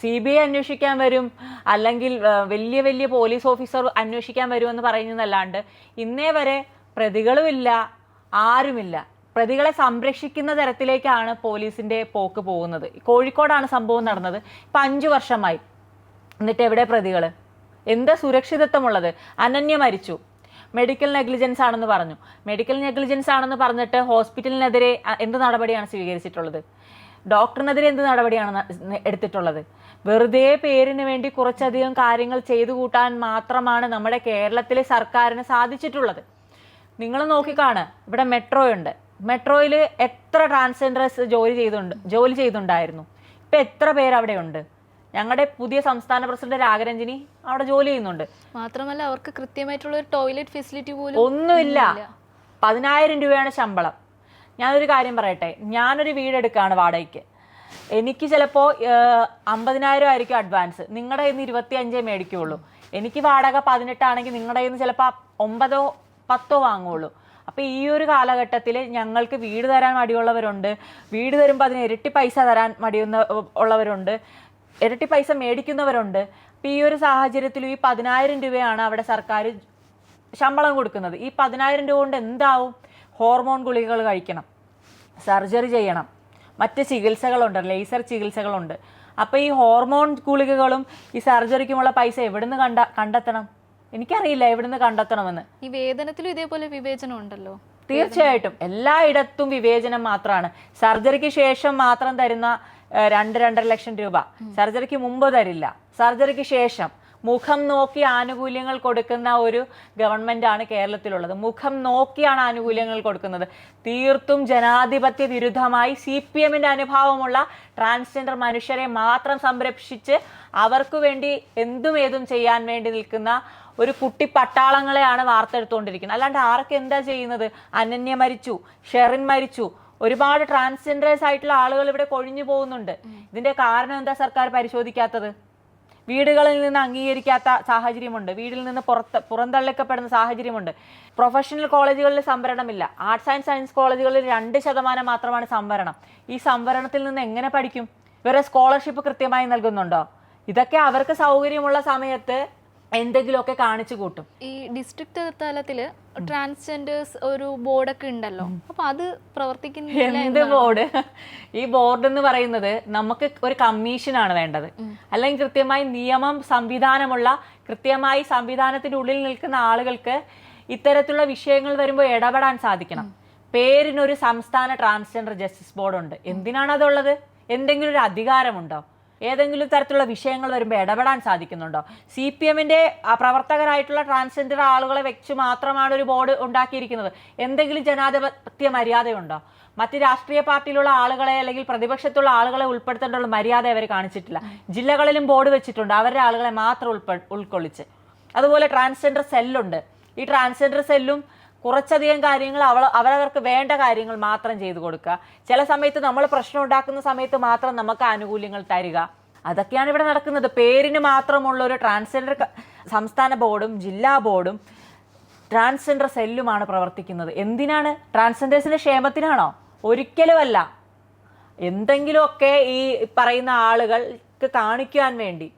സി ബി ഐ അന്വേഷിക്കാൻ വരും അല്ലെങ്കിൽ വലിയ വലിയ പോലീസ് ഓഫീസർ അന്വേഷിക്കാൻ വരുമെന്ന് പറയുന്നതല്ലാണ്ട് ഇന്നേ വരെ പ്രതികളുമില്ല ആരുമില്ല. പ്രതികളെ സംരക്ഷിക്കുന്ന തരത്തിലേക്കാണ് പോലീസിന്റെ പോക്ക് പോകുന്നത്. കോഴിക്കോടാണ് സംഭവം നടന്നത്. ഇപ്പൊ അഞ്ചു വർഷമായി. എന്നിട്ട് എവിടെ പ്രതികൾ? എന്താ സുരക്ഷിതത്വമുള്ളത്? അനന്യ മരിച്ചു. മെഡിക്കൽ നെഗ്ലിജൻസ് ആണെന്ന് പറഞ്ഞു. മെഡിക്കൽ നെഗ്ലിജൻസ് ആണെന്ന് പറഞ്ഞിട്ട് ഹോസ്പിറ്റലിനെതിരെ എന്ത് നടപടിയാണ് സ്വീകരിച്ചിട്ടുള്ളത്? ഡോക്ടറിനെതിരെ എന്ത് നടപടിയാണ് എടുത്തിട്ടുള്ളത്? വെറുതെ പേരിന് വേണ്ടി കുറച്ചധികം കാര്യങ്ങൾ ചെയ്തു കൂട്ടാൻ മാത്രമാണ് നമ്മുടെ കേരളത്തിലെ സർക്കാരിന് സാധിച്ചിട്ടുള്ളത്. നിങ്ങൾ നോക്കിക്കാണ് ഇവിടെ മെട്രോ ഉണ്ട് മെട്രോയിൽ എത്ര ട്രാൻസ്ജെൻഡേഴ്സ് ജോലി ചെയ്തുണ്ട് ജോലി ചെയ്തുണ്ടായിരുന്നു? ഇപ്പം എത്ര പേര് അവിടെ ഉണ്ട് ഞങ്ങളുടെ പുതിയ സംസ്ഥാന പ്രസിഡന്റ് രാഗരഞ്ജിനി അവിടെ ജോലി ചെയ്യുന്നുണ്ട്. മാത്രമല്ല അവർക്ക് കൃത്യമായിട്ടുള്ള ഒരു ടോയ്ലറ്റ് ഫെസിലിറ്റി പോലും ഒന്നുമില്ല. പതിനായിരം രൂപയാണ് ശമ്പളം. ഞാനൊരു കാര്യം പറയട്ടെ? ഞാനൊരു വീടെടുക്കുകയാണ് വാടകയ്ക്ക്. എനിക്ക് ചിലപ്പോൾ അമ്പതിനായിരം ആയിരിക്കും അഡ്വാൻസ്. നിങ്ങളുടെ കയ്യിൽ നിന്ന് ഇരുപത്തി അഞ്ചേ മേടിക്കുള്ളൂ. എനിക്ക് വാടക പതിനെട്ടാണെങ്കിൽ നിങ്ങളുടെ കയ്യിൽ നിന്ന് ചിലപ്പോൾ ഒമ്പതോ പത്തോ വാങ്ങുള്ളൂ. അപ്പോൾ ഈ ഒരു കാലഘട്ടത്തിൽ ഞങ്ങൾക്ക് വീട് തരാൻ മടിയുള്ളവരുണ്ട്. വീട് തരുമ്പോൾ അതിന് ഇരട്ടി പൈസ തരാൻ മടിയുന്ന ഉള്ളവരുണ്ട്. ഇരട്ടി പൈസ മേടിക്കുന്നവരുണ്ട്. അപ്പോൾ ഈ ഒരു സാഹചര്യത്തിൽ ഈ പതിനായിരം രൂപയാണ് അവിടെ സർക്കാർ ശമ്പളം കൊടുക്കുന്നത്. ഈ പതിനായിരം രൂപ കൊണ്ട് എന്താവും? ഹോർമോൺ ഗുളികകൾ കഴിക്കണം. സർജറി ചെയ്യണം. മറ്റ് ചികിത്സകളുണ്ട്. ലേസർ ചികിത്സകളുണ്ട്. അപ്പോൾ ഈ ഹോർമോൺ ഗുളികകളും ഈ സർജറിക്കുമുള്ള പൈസ എവിടുന്ന് കണ്ട കണ്ടെത്തണം? എനിക്കറിയില്ല എവിടുന്ന് കണ്ടെത്തണമെന്ന്. ഈ വേതനത്തിലും ഇതേപോലെ വിവേചനം ഉണ്ടല്ലോ? തീർച്ചയായിട്ടും. എല്ലായിടത്തും വിവേചനം മാത്രമാണ്. സർജറിക്ക് ശേഷം മാത്രം തരുന്ന രണ്ട് രണ്ടര ലക്ഷം രൂപ. സർജറിക്ക് മുമ്പ് തരില്ല. സർജറിക്ക് ശേഷം മുഖം നോക്കി ആനുകൂല്യങ്ങൾ കൊടുക്കുന്ന ഒരു ഗവൺമെന്റ് ആണ് കേരളത്തിലുള്ളത്. മുഖം നോക്കിയാണ് ആനുകൂല്യങ്ങൾ കൊടുക്കുന്നത്. തീർത്തും ജനാധിപത്യ വിരുദ്ധമായി സി പി എമ്മിന്റെ അനുഭാവമുള്ള ട്രാൻസ്ജെൻഡർ മനുഷ്യരെ മാത്രം സംരക്ഷിച്ച് അവർക്ക് വേണ്ടി എന്തും ഏതും ചെയ്യാൻ വേണ്ടി നിൽക്കുന്ന ഒരു കുട്ടി പട്ടാളങ്ങളെയാണ് വാർത്തെടുത്തുകൊണ്ടിരിക്കുന്നത്. അല്ലാണ്ട് ആർക്ക് എന്താ ചെയ്യുന്നത്? അനന്യ മരിച്ചു ഷെറിൻ മരിച്ചു ഒരുപാട് ട്രാൻസ്ജെൻഡേഴ്സ് ആയിട്ടുള്ള ആളുകൾ ഇവിടെ കൊഴിഞ്ഞു പോകുന്നുണ്ട്. ഇതിന്റെ കാരണം എന്താ സർക്കാർ പരിശോധിക്കാത്തത്? വീടുകളിൽ നിന്ന് അംഗീകരിക്കാത്ത സാഹചര്യമുണ്ട്. വീടിൽ നിന്ന് പുറത്ത് പുറന്തള്ളിക്കപ്പെടുന്ന സാഹചര്യമുണ്ട്. പ്രൊഫഷണൽ കോളേജുകളിൽ സംവരണമില്ല. ആർട്സ് ആൻഡ് സയൻസ് കോളേജുകളിൽ രണ്ട് ശതമാനം മാത്രമാണ് സംവരണം. ഈ സംവരണത്തിൽ നിന്ന് എങ്ങനെ പഠിക്കും? ഇവരെ സ്കോളർഷിപ്പ് കൃത്യമായി നൽകുന്നുണ്ടോ? ഇതൊക്കെ അവർക്ക് സൗകര്യമുള്ള സമയത്ത് എന്തെങ്കിലുമൊക്കെ കാണിച്ചു കൂട്ടും. ഈ ഡിസ്ട്രിക്ട് തലത്തിൽ ട്രാൻസ്ജെൻഡേഴ്സ് ഒരു ബോർഡൊക്കെ ഉണ്ടല്ലോ. അപ്പൊ അത് പ്രവർത്തിക്കുന്ന എന്ത് ബോർഡ്? ഈ ബോർഡ് എന്ന് പറയുന്നത് നമുക്ക് ഒരു കമ്മീഷനാണ് വേണ്ടത്. അല്ലെങ്കിൽ കൃത്യമായി നിയമം സംവിധാനമുള്ള കൃത്യമായി സംവിധാനത്തിന്റെ ഉള്ളിൽ നിൽക്കുന്ന ആളുകൾക്ക് ഇത്തരത്തിലുള്ള വിഷയങ്ങൾ വരുമ്പോൾ ഇടപെടാൻ സാധിക്കണം. പേരിനൊരു സംസ്ഥാന ട്രാൻസ്ജെൻഡർ ജസ്റ്റിസ് ബോർഡ് ഉണ്ട്. എന്തിനാണ് അതുള്ളത് എന്തെങ്കിലും ഒരു അധികാരമുണ്ടോ? ഏതെങ്കിലും തരത്തിലുള്ള വിഷയങ്ങൾ വരുമ്പോൾ ഇടപെടാൻ സാധിക്കുന്നുണ്ടോ? സി പി എമ്മിന്റെ പ്രവർത്തകരായിട്ടുള്ള ട്രാൻസ്ജെൻഡർ ആളുകളെ വെച്ച് മാത്രമാണ് ഒരു ബോർഡ് ഉണ്ടാക്കിയിരിക്കുന്നത്. എന്തെങ്കിലും ജനാധിപത്യ മര്യാദയുണ്ടോ? മറ്റ് രാഷ്ട്രീയ പാർട്ടിയിലുള്ള ആളുകളെ അല്ലെങ്കിൽ പ്രതിപക്ഷത്തുള്ള ആളുകളെ ഉൾപ്പെടുത്തേണ്ടുള്ള മര്യാദ അവർ കാണിച്ചിട്ടില്ല. ജില്ലകളിലും ബോർഡ് വെച്ചിട്ടുണ്ട്. അവരുടെ ആളുകളെ മാത്രം ഉൾക്കൊള്ളിച്ച്. അതുപോലെ ട്രാൻസ്ജെൻഡർ സെല്ലുണ്ട്. ഈ ട്രാൻസ്ജെൻഡർ സെല്ലും കുറച്ചധികം കാര്യങ്ങൾ അവൾ അവരവർക്ക് വേണ്ട കാര്യങ്ങൾ മാത്രം ചെയ്തു കൊടുക്കുക. ചില സമയത്ത് നമ്മൾ പ്രശ്നം ഉണ്ടാക്കുന്ന സമയത്ത് മാത്രം നമുക്ക് ആനുകൂല്യങ്ങൾ തരിക. അതൊക്കെയാണ് ഇവിടെ നടക്കുന്നത്. പേരിന് മാത്രമുള്ള ഒരു ട്രാൻസ്ജെൻഡർ സംസ്ഥാന ബോർഡും ജില്ലാ ബോർഡും ട്രാൻസ്ജെൻഡർ സെല്ലുമാണ് പ്രവർത്തിക്കുന്നത്. എന്തിനാണ്? ട്രാൻസ്ജെൻഡേഴ്സിന്റെ ക്ഷേമത്തിനാണോ? ഒരിക്കലുമല്ല. എന്തെങ്കിലുമൊക്കെ ഈ പറയുന്ന ആളുകൾക്ക് കാണിക്കാൻ വേണ്ടി.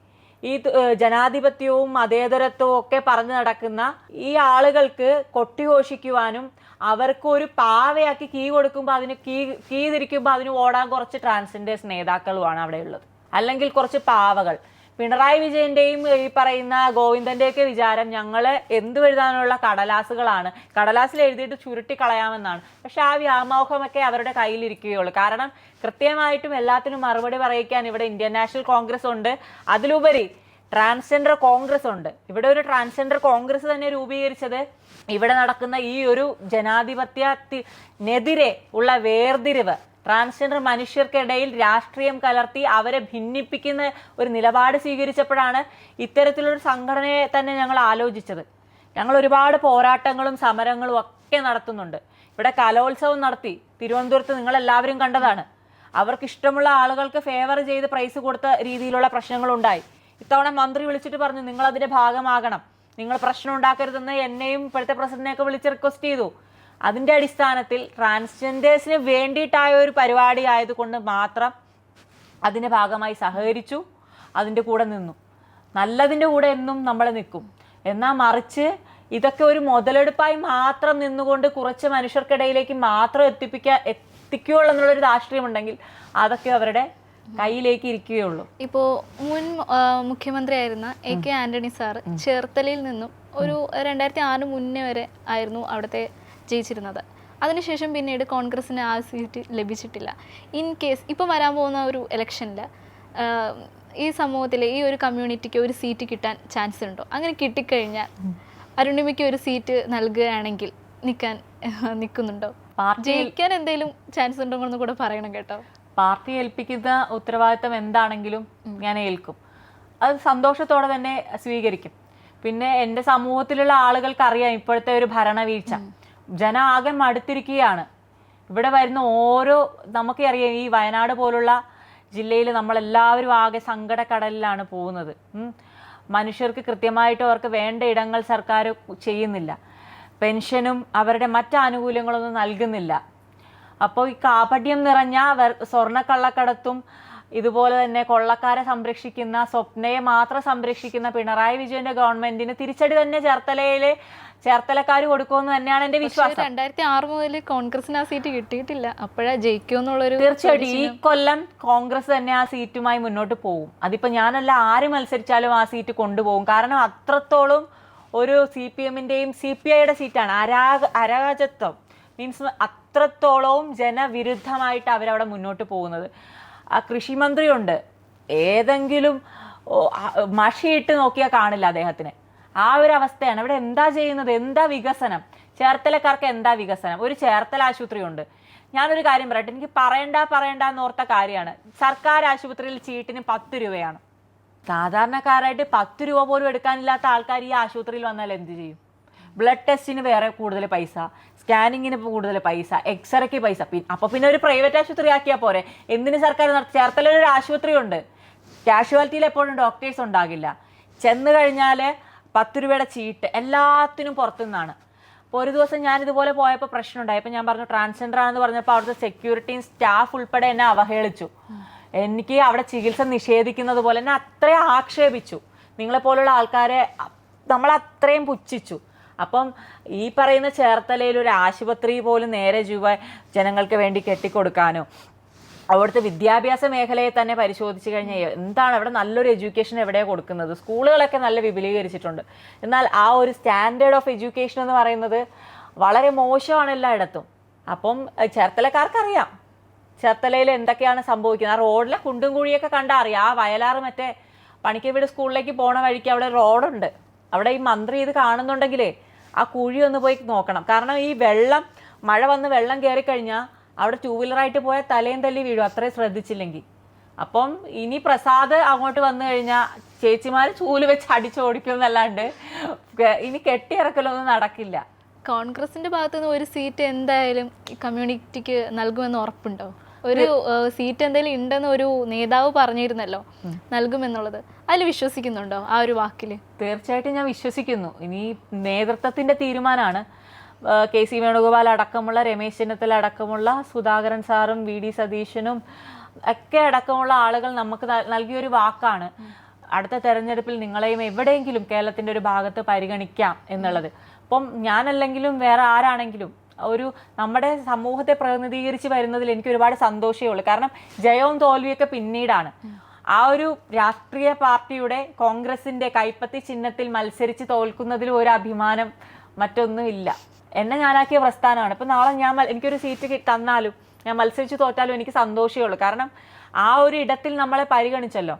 ഈ ജനാധിപത്യവും മതേതരത്വവും ഒക്കെ പറഞ്ഞു നടക്കുന്ന ഈ ആളുകൾക്ക് കൊട്ടിഘോഷിക്കുവാനും അവർക്ക് ഒരു പാവയാക്കി കീ കൊടുക്കുമ്പോൾ അതിന് കീ കീ തിരിക്കുമ്പോൾ അതിന് ഓടാൻ കുറച്ച് ട്രാൻസ്ജെൻഡേഴ്സ് നേതാക്കളുമാണ് അവിടെയുള്ളത്. അല്ലെങ്കിൽ കുറച്ച് പാവകൾ. പിണറായി വിജയന്റെയും ഈ പറയുന്ന ഗോവിന്ദന്റെയൊക്കെ വിചാരം ഞങ്ങൾ എന്ത് എഴുതാനുള്ള കടലാസുകളാണ്. കടലാസിൽ എഴുതിയിട്ട് ചുരുട്ടി കളയാമെന്നാണ് പക്ഷെ ആ വ്യാമോഹമൊക്കെ അവരുടെ കയ്യിലിരിക്കുകയുള്ളൂ. കാരണം കൃത്യമായിട്ടും എല്ലാത്തിനും മറുപടി പറയിക്കാൻ ഇവിടെ ഇന്ത്യൻ നാഷണൽ കോൺഗ്രസ് ഉണ്ട്. അതിലുപരി ട്രാൻസ്ജെൻഡർ കോൺഗ്രസ് ഉണ്ട്. ഇവിടെ ഒരു ട്രാൻസ്ജെൻഡർ കോൺഗ്രസ് തന്നെ രൂപീകരിച്ചത് ഇവിടെ നടക്കുന്ന ഈ ഒരു ജനാധിപത്യത്തിനെതിരെ ഉള്ള വേർതിരിവ് ട്രാൻസ്ജെൻഡർ മനുഷ്യർക്കിടയിൽ രാഷ്ട്രീയം കലർത്തി അവരെ ഭിന്നിപ്പിക്കുന്ന ഒരു നിലപാട് സ്വീകരിച്ചപ്പോഴാണ് ഇത്തരത്തിലൊരു സംഘടനയെ തന്നെ ഞങ്ങൾ ആലോചിച്ചത്. ഞങ്ങൾ ഒരുപാട് പോരാട്ടങ്ങളും സമരങ്ങളും ഒക്കെ നടത്തുന്നുണ്ട്. ഇവിടെ കലോത്സവം നടത്തി തിരുവനന്തപുരത്ത് നിങ്ങൾ എല്ലാവരും കണ്ടതാണ്. അവർക്ക് ഇഷ്ടമുള്ള ആളുകൾക്ക് ഫേവർ ചെയ്ത് പ്രൈസ് കൊടുത്ത രീതിയിലുള്ള പ്രശ്നങ്ങളുണ്ടായി. ഇത്തവണ മന്ത്രി വിളിച്ചിട്ട് പറഞ്ഞു നിങ്ങൾ അതിന്റെ ഭാഗമാകണം. നിങ്ങൾ പ്രശ്നം ഉണ്ടാക്കരുതെന്ന് എന്നെയും ഇപ്പോഴത്തെ പ്രസിഡന്റിനെയൊക്കെ വിളിച്ച് റിക്വസ്റ്റ് ചെയ്തു. അതിന്റെ അടിസ്ഥാനത്തിൽ ട്രാൻസ്ജെൻഡേഴ്സിന് വേണ്ടിയിട്ടായ ഒരു പരിപാടി ആയതുകൊണ്ട് മാത്രം അതിന്റെ ഭാഗമായി സഹകരിച്ചു അതിന്റെ കൂടെ നിന്നു. നല്ലതിന്റെ കൂടെ എന്നും നമ്മൾ നിൽക്കും. എന്നാൽ മറിച്ച് ഇതൊക്കെ ഒരു മുതലെടുപ്പായി മാത്രം നിന്നുകൊണ്ട് കുറച്ച് മനുഷ്യർക്കിടയിലേക്ക് മാത്രം എത്തിപ്പിക്കാൻ എത്തിക്കുകയുള്ളൂ എന്നുള്ളൊരു രാഷ്ട്രീയം ഉണ്ടെങ്കിൽ അതൊക്കെ അവരുടെ കയ്യിലേക്ക് ഇരിക്കുകയുള്ളൂ. ഇപ്പോൾ മുൻ മുഖ്യമന്ത്രി മുഖ്യമന്ത്രിയായിരുന്ന എ കെ ആന്റണി സാർ ചേർത്തലയിൽ നിന്നും ഒരു രണ്ടായിരത്തി ആറിന് മുന്നേ വരെ ആയിരുന്നു അവിടുത്തെ ജയിച്ചിരുന്നത്. അതിനുശേഷം പിന്നീട് കോൺഗ്രസിന് ആ സീറ്റ് ലഭിച്ചിട്ടില്ല. ഇൻ കേസ് ഇപ്പോൾ വരാൻ പോകുന്ന ഒരു ഇലക്ഷനിൽ ഈ സമൂഹത്തിലെ ഈ ഒരു കമ്മ്യൂണിറ്റിക്ക് ഒരു സീറ്റ് കിട്ടാൻ ചാൻസ് ഉണ്ടോ? അങ്ങനെ കിട്ടിക്കഴിഞ്ഞാൽ അരുണിമയ്ക്ക് ഒരു സീറ്റ് നൽകുകയാണെങ്കിൽ നിൽക്കാൻ നിൽക്കുന്നുണ്ടോ ജയിക്കാൻ എന്തെങ്കിലും ചാൻസ് ഉണ്ടോ എന്ന് കൂടെ പറയണം കേട്ടോ. പാർട്ടി ഏൽപ്പിക്കുന്ന ഉത്തരവാദിത്തം എന്താണെങ്കിലും ഞാൻ ഏൽക്കും. അത് സന്തോഷത്തോടെ തന്നെ സ്വീകരിക്കും. പിന്നെ എന്റെ സമൂഹത്തിലുള്ള ആളുകൾക്ക് അറിയാം ഇപ്പോഴത്തെ ഒരു ഭരണവീഴ്ച. ജനം ആകെ മടുത്തിരിക്കുകയാണ്. ഇവിടെ വരുന്ന ഓരോ നമുക്ക് അറിയാം ഈ വയനാട് പോലുള്ള ജില്ലയിൽ നമ്മളെല്ലാവരും ആകെ സങ്കടക്കടലിലാണ് പോകുന്നത്. മനുഷ്യർക്ക് കൃത്യമായിട്ട് അവർക്ക് വേണ്ട ഇടങ്ങൾ സർക്കാർ ചെയ്യുന്നില്ല. പെൻഷനും അവരുടെ മറ്റ് ആനുകൂല്യങ്ങളൊന്നും നൽകുന്നില്ല. അപ്പോൾ ഈ കാപട്യം നിറഞ്ഞ സ്വർണക്കള്ളക്കടത്തും ഇതുപോലെ തന്നെ കൊള്ളക്കാരെ സംരക്ഷിക്കുന്ന സ്വപ്നയെ മാത്രം സംരക്ഷിക്കുന്ന പിണറായി വിജയന്റെ ഗവൺമെന്റിന് തിരിച്ചടി തന്നെ ചേർത്തലയിൽ ചേർത്തലക്കാർ കൊടുക്കുമെന്ന് തന്നെയാണ് എന്റെ വിശ്വാസം. രണ്ടായിരത്തി ആറ് മുതൽ കോൺഗ്രസിന് ആ സീറ്റ് കിട്ടിയിട്ടില്ല. അപ്പോഴാ ജയിക്കുമെന്നുള്ളൊരു തീർച്ചയായിട്ടും ഈ കൊല്ലം കോൺഗ്രസ് തന്നെ ആ സീറ്റുമായി മുന്നോട്ട് പോകും അതിപ്പോ ഞാനല്ല ആര് മത്സരിച്ചാലും ആ സീറ്റ് കൊണ്ടുപോകും. കാരണം അത്രത്തോളം ഒരു സി പി എമ്മിന്റെയും സി പി ഐയുടെ സീറ്റാണ്. അരാഗ അരാജത്വം. മീൻസ് അത്രത്തോളവും ജനവിരുദ്ധമായിട്ട് അവരവിടെ മുന്നോട്ട് പോകുന്നത്. ആ കൃഷിമന്ത്രിയുണ്ട്. ഏതെങ്കിലും മഷിയിട്ട് നോക്കിയാൽ കാണില്ല അദ്ദേഹത്തിന്. ആ ഒരു അവസ്ഥയാണ്. ഇവിടെ എന്താ ചെയ്യുന്നത്? എന്താ വികസനം? ചേർത്തലക്കാർക്ക് എന്താ വികസനം? ഒരു ചേർത്തല ആശുപത്രി ഉണ്ട് ഞാനൊരു കാര്യം പറയട്ടെ. എനിക്ക് പറയണ്ട പറയണ്ട എന്നോർത്ത കാര്യമാണ്. സർക്കാർ ആശുപത്രിയിൽ ചീട്ടിന് പത്ത് രൂപയാണ്. സാധാരണക്കാരായിട്ട് പത്ത് രൂപ പോലും എടുക്കാനില്ലാത്ത ആൾക്കാർ ഈ ആശുപത്രിയിൽ വന്നാൽ എന്ത് ചെയ്യും? ബ്ലഡ് ടെസ്റ്റിന് വേറെ കൂടുതൽ പൈസ സ്കാനിങ്ങിന് കൂടുതൽ പൈസ എക്സ്റേക്ക് പൈസ. അപ്പൊ പിന്നെ ഒരു പ്രൈവറ്റ് ആശുപത്രി ആക്കിയാൽ പോരെ. എന്തിന് സർക്കാർ ചേർത്തലയിൽ ഒരു ആശുപത്രി ഉണ്ട് കാഷ്വാലിറ്റിയിൽ എപ്പോഴും ഡോക്ടേഴ്സ് ഉണ്ടാകില്ല. ചെന്ന് കഴിഞ്ഞാൽ പത്ത് രൂപയുടെ ചീട്ട് എല്ലാത്തിനും പുറത്തുനിന്നാണ്. അപ്പോൾ ഒരു ദിവസം ഞാൻ ഇതുപോലെ പോയപ്പോൾ പ്രശ്നമുണ്ടായി. അപ്പോൾ ഞാൻ പറഞ്ഞു ട്രാൻസ്ജെൻഡർ ആണെന്ന് പറഞ്ഞപ്പോൾ അവിടുത്തെ സെക്യൂരിറ്റിയും സ്റ്റാഫ് ഉൾപ്പെടെ എന്നെ അവഹേളിച്ചു. എനിക്ക് അവിടെ ചികിത്സ നിഷേധിക്കുന്നത് പോലെ എന്നെ അത്രയും ആക്ഷേപിച്ചു. നിങ്ങളെപ്പോലുള്ള ആൾക്കാരെ നമ്മളത്രയും പുച്ഛിച്ചു. അപ്പം ഈ പറയുന്ന ചേർത്തലയിൽ ഒരു ആശുപത്രി പോലും നേരെ ജീവ ജനങ്ങൾക്ക് വേണ്ടി കെട്ടിക്കൊടുക്കാനോ അവിടുത്തെ വിദ്യാഭ്യാസ മേഖലയെ തന്നെ പരിശോധിച്ച് കഴിഞ്ഞാൽ എന്താണ് അവിടെ നല്ലൊരു എഡ്യൂക്കേഷൻ എവിടെയാണ് കൊടുക്കുന്നത്? സ്കൂളുകളൊക്കെ നല്ല വിപുലീകരിച്ചിട്ടുണ്ട്. എന്നാൽ ആ ഒരു സ്റ്റാൻഡേർഡ് ഓഫ് എഡ്യൂക്കേഷൻ എന്ന് പറയുന്നത് വളരെ മോശമാണ് എല്ലായിടത്തും. അപ്പം ചേർത്തലക്കാർക്കറിയാം. ചേർത്തലയിൽ എന്തൊക്കെയാണ് സംഭവിക്കുന്നത്? ആ റോഡിലെ കുണ്ടും കുഴിയൊക്കെ കണ്ടാൽ അറിയാം. ആ വയലാറ് മറ്റേ പണിക്കവീട് സ്കൂളിലേക്ക് പോണ വഴിക്ക് അവിടെ റോഡുണ്ട്. അവിടെ ഈ മന്ത്രി ഇത് കാണുന്നുണ്ടെങ്കിലേ ആ കുഴി ഒന്ന് പോയി നോക്കണം. കാരണം ഈ വെള്ളം മഴ വന്ന് വെള്ളം കയറി കഴിഞ്ഞാൽ അവിടെ ടൂ വീലറായിട്ട് പോയാൽ തലയും തല്ലി വീഴും. അത്രയും ശ്രദ്ധിച്ചില്ലെങ്കിൽ. അപ്പം ഇനി പ്രസാദ് അങ്ങോട്ട് വന്നു കഴിഞ്ഞാൽ ചേച്ചിമാർ ചൂൽ വെച്ച് അടിച്ചോടിക്കും എന്നല്ലാണ്ട് ഇനി കെട്ടിയിറക്കലൊന്നും നടക്കില്ല. കോൺഗ്രസിന്റെ ഭാഗത്തുനിന്ന് ഒരു സീറ്റ് എന്തായാലും കമ്മ്യൂണിറ്റിക്ക് നൽകുമെന്ന് ഉറപ്പുണ്ടോ? ഒരു സീറ്റ് എന്തെങ്കിലും ഉണ്ടെന്ന് ഒരു നേതാവ് പറഞ്ഞിരുന്നല്ലോ നൽകുമെന്നുള്ളത്. അതിൽ വിശ്വസിക്കുന്നുണ്ടോ ആ ഒരു വാക്കിൽ തീർച്ചയായിട്ടും ഞാൻ വിശ്വസിക്കുന്നു. ഇനി നേതൃത്വത്തിന്റെ തീരുമാനമാണ് കെ സി വേണുഗോപാൽ അടക്കമുള്ള രമേശ് ചെന്നിത്തല അടക്കമുള്ള സുധാകരൻ സാറും വി ഡി സതീശനും ഒക്കെ അടക്കമുള്ള ആളുകൾ നമുക്ക് നൽ- നൽകിയൊരു വാക്കാണ്. അടുത്ത തെരഞ്ഞെടുപ്പിൽ നിങ്ങളെയും എവിടെയെങ്കിലും കേരളത്തിന്റെ ഒരു ഭാഗത്ത് പരിഗണിക്കാം എന്നുള്ളത്. അപ്പം ഞാനല്ലെങ്കിലും വേറെ ആരാണെങ്കിലും ഒരു നമ്മുടെ സമൂഹത്തെ പ്രതിനിധീകരിച്ച് വരുന്നതിൽ എനിക്ക് ഒരുപാട് സന്തോഷമേ ഉള്ളൂ. കാരണം ജയവും തോൽവിയൊക്കെ പിന്നീടാണ്. ആ ഒരു രാഷ്ട്രീയ പാർട്ടിയുടെ കോൺഗ്രസിന്റെ കൈപ്പത്തി ചിഹ്നത്തിൽ മത്സരിച്ച് തോൽക്കുന്നതിൽ ഒരു അഭിമാനം മറ്റൊന്നും ഇല്ല. എന്നെ ഞാനാക്കിയ പ്രസ്ഥാനമാണ്. ഇപ്പൊ നാളെ ഞാൻ എനിക്കൊരു സീറ്റ് തന്നാലും ഞാൻ മത്സരിച്ച് തോറ്റാലും എനിക്ക് സന്തോഷമേ ഉള്ളൂ. കാരണം ആ ഒരു ഇടത്തിൽ നമ്മളെ പരിഗണിച്ചല്ലോ.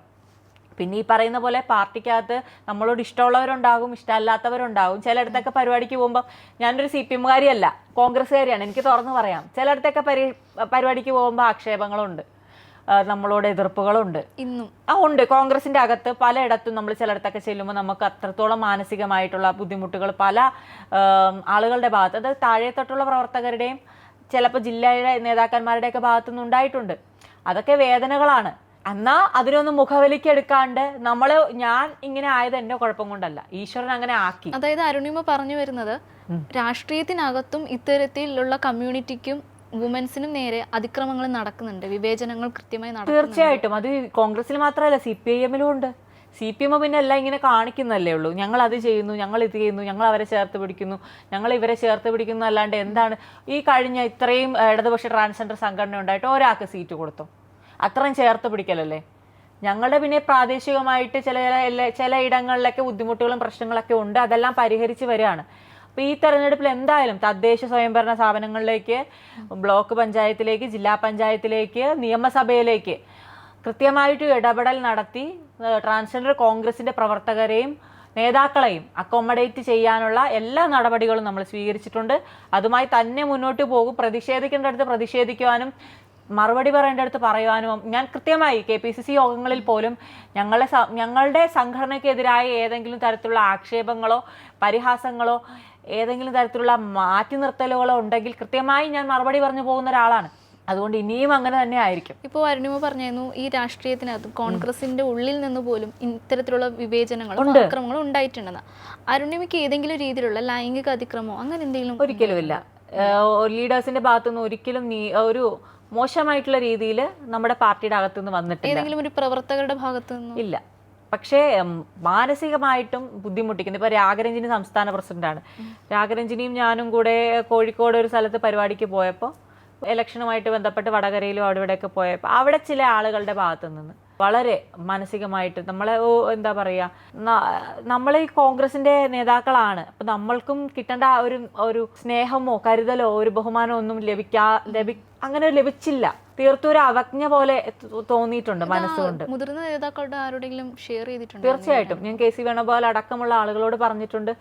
പിന്നെ ഈ പറയുന്ന പോലെ പാർട്ടിക്കകത്ത് നമ്മളോട് ഇഷ്ടമുള്ളവരുണ്ടാകും ഇഷ്ടമല്ലാത്തവരുണ്ടാകും. ചിലയിടത്തൊക്കെ പരിപാടിക്ക് പോകുമ്പോൾ ഞാനൊരു സി പി എമ്മുകാരിയല്ല കോൺഗ്രസ്സുകാരിയാണ് എനിക്ക് തുറന്നു പറയാം. ചിലയിടത്തൊക്കെ പരി പരിപാടിക്ക് പോകുമ്പോൾ ആക്ഷേപങ്ങളുണ്ട് നമ്മളോട് എതിർപ്പുകളുണ്ട്. ഇന്നും. ആ ഉണ്ട്. കോൺഗ്രസിന്റെ അകത്ത് പലയിടത്തും നമ്മൾ ചിലയിടത്തൊക്കെ ചെല്ലുമ്പോൾ നമുക്ക് അത്രത്തോളം മാനസികമായിട്ടുള്ള ബുദ്ധിമുട്ടുകൾ പല ആളുകളുടെ ഭാഗത്ത് അത് താഴെത്തൊട്ടുള്ള പ്രവർത്തകരുടെയും ചിലപ്പോൾ ജില്ലയുടെ നേതാക്കന്മാരുടെയൊക്കെ ഭാഗത്തുനിന്ന് ഉണ്ടായിട്ടുണ്ട് അതൊക്കെ വേദനകളാണ്. എന്നാ അതിനൊന്നും മുഖവലിക്കെടുക്കാണ്ട് നമ്മൾ ഞാൻ ഇങ്ങനെ ആയത് എന്റെ കുഴപ്പം കൊണ്ടല്ല. ഈശ്വരൻ അങ്ങനെ ആക്കി. അതായത് അരുണിമ പറഞ്ഞു വരുന്നത് രാഷ്ട്രീയത്തിനകത്തും ഇത്തരത്തിലുള്ള കമ്മ്യൂണിറ്റിക്കും വുമൻസിനും നേരെ അതിക്രമങ്ങൾ നടക്കുന്നുണ്ട്. വിവേചനങ്ങൾ കൃത്യമായി തീർച്ചയായിട്ടും. അത് കോൺഗ്രസിൽ മാത്രമല്ല സി പി ഐ എമ്മിലും ഉണ്ട്. സി പി എം പിന്നെ എല്ലാം ഇങ്ങനെ കാണിക്കുന്നല്ലേ ഉള്ളൂ. ഞങ്ങൾ അത് ചെയ്യുന്നു ഞങ്ങൾ ഇത് ചെയ്യുന്നു ഞങ്ങൾ അവരെ ചേർത്ത് പിടിക്കുന്നു ഞങ്ങൾ ഇവരെ ചേർത്ത് പിടിക്കുന്നു അല്ലാണ്ട് എന്താണ് ഈ കഴിഞ്ഞ ഇത്രയും ഇടതുപക്ഷ ട്രാൻസ്ജെൻഡർ സംഘടന ഉണ്ടായിട്ട് ഒരാൾക്ക് സീറ്റ് കൊടുത്തു? അത്രയും ചേർത്ത് പിടിക്കലല്ലേ? ഞങ്ങളുടെ പിന്നെ പ്രാദേശികമായിട്ട് ചില ചില ഇടങ്ങളിലൊക്കെ ബുദ്ധിമുട്ടുകളും പ്രശ്നങ്ങളൊക്കെ ഉണ്ട്. അതെല്ലാം പരിഹരിച്ച് വരികയാണ്. അപ്പോൾ ഈ തെരഞ്ഞെടുപ്പിൽ എന്തായാലും തദ്ദേശ സ്വയംഭരണ സ്ഥാപനങ്ങളിലേക്ക് ബ്ലോക്ക് പഞ്ചായത്തിലേക്ക് ജില്ലാ പഞ്ചായത്തിലേക്ക് നിയമസഭയിലേക്ക് കൃത്യമായിട്ട് ഇടപെടൽ നടത്തി ട്രാൻസ്ജെൻഡർ കോൺഗ്രസിന്റെ പ്രവർത്തകരെയും നേതാക്കളെയും അക്കോമഡേറ്റ് ചെയ്യാനുള്ള എല്ലാ നടപടികളും നമ്മൾ സ്വീകരിച്ചിട്ടുണ്ട്. അതുമായി തന്നെ മുന്നോട്ട് പോകും. പ്രതിഷേധിക്കേണ്ടടുത്ത് പ്രതിഷേധിക്കുവാനും മറുപടി പറയേണ്ട അടുത്ത് പറയുവാനും ഞാൻ കൃത്യമായി കെ പി സി സി യോഗങ്ങളിൽ പോലും ഞങ്ങളെ ഞങ്ങളുടെ സംഘടനയ്ക്കെതിരായ ഏതെങ്കിലും തരത്തിലുള്ള ആക്ഷേപങ്ങളോ പരിഹാസങ്ങളോ ഏതെങ്കിലും തരത്തിലുള്ള മാറ്റി നിർത്തലുകളോ ഉണ്ടെങ്കിൽ കൃത്യമായി ഞാൻ മറുപടി പറഞ്ഞു പോകുന്ന ഒരാളാണ്. അതുകൊണ്ട് ഇനിയും അങ്ങനെ തന്നെ ആയിരിക്കും. ഇപ്പോൾ അരുണിമ പറഞ്ഞിരുന്നു ഈ രാഷ്ട്രീയത്തിനകത്ത് കോൺഗ്രസിന്റെ ഉള്ളിൽ നിന്ന് പോലും ഇത്തരത്തിലുള്ള വിവേചനങ്ങളും അക്രമങ്ങളും ഉണ്ടായിട്ടുണ്ടെന്ന്. അരുണിമയ്ക്ക് ഏതെങ്കിലും രീതിയിലുള്ള ലൈംഗിക അതിക്രമോ അങ്ങനെ എന്തെങ്കിലും ഒരിക്കലും ഇല്ല ലീഡേഴ്സിന്റെ ഭാഗത്തുനിന്ന് ഒരിക്കലും നീ ഒരു മോശമായിട്ടുള്ള രീതിയിൽ നമ്മുടെ പാർട്ടിയുടെ അകത്തുനിന്ന് വന്നിട്ടില്ല. ഏതെങ്കിലും ഒരു പ്രവർത്തകരുടെ ഭാഗത്തു നിന്നും ഇല്ല. പക്ഷേ മാനസികമായിട്ടും ബുദ്ധിമുട്ടിക്കുന്നു. ഇപ്പൊ രാഗരഞ്ജിനി സംസ്ഥാന പ്രസിഡന്റാണ്. രാഗരഞ്ജിനിയും ഞാനും കൂടെ കോഴിക്കോട് ഒരു സ്ഥലത്ത് പരിപാടിക്ക് പോയപ്പോൾ ഇലക്ഷനുമായിട്ട് ബന്ധപ്പെട്ട് വടകരയിലും അവിടെ ഇവിടെയൊക്കെ പോയപ്പോൾ അവിടെ ചില ആളുകളുടെ ഭാഗത്തു നിന്ന് വളരെ മാനസികമായിട്ട് നമ്മളെ ഓ, എന്താ പറയുക നമ്മൾ ഈ കോൺഗ്രസിന്റെ നേതാക്കളാണ്. അപ്പൊ നമ്മൾക്കും കിട്ടേണ്ട ഒരു ഒരു സ്നേഹമോ കരുതലോ ഒരു ബഹുമാനമോ ഒന്നും ലഭിക്കാ ലഭി അങ്ങനെ ലഭിച്ചില്ല. തീർത്തും ഒരു അവജ്ഞ പോലെ തോന്നിയിട്ടുണ്ട് മനസ്സുകൊണ്ട്. മുതിർന്ന നേതാക്കളുടെ ആരോടെങ്കിലും ഷെയർ ചെയ്തിട്ടുണ്ട് തീർച്ചയായിട്ടും. ഞാൻ കെ സി വേണുഗോപാൽ അടക്കമുള്ള ആളുകളോട് പറഞ്ഞിട്ടുണ്ട്.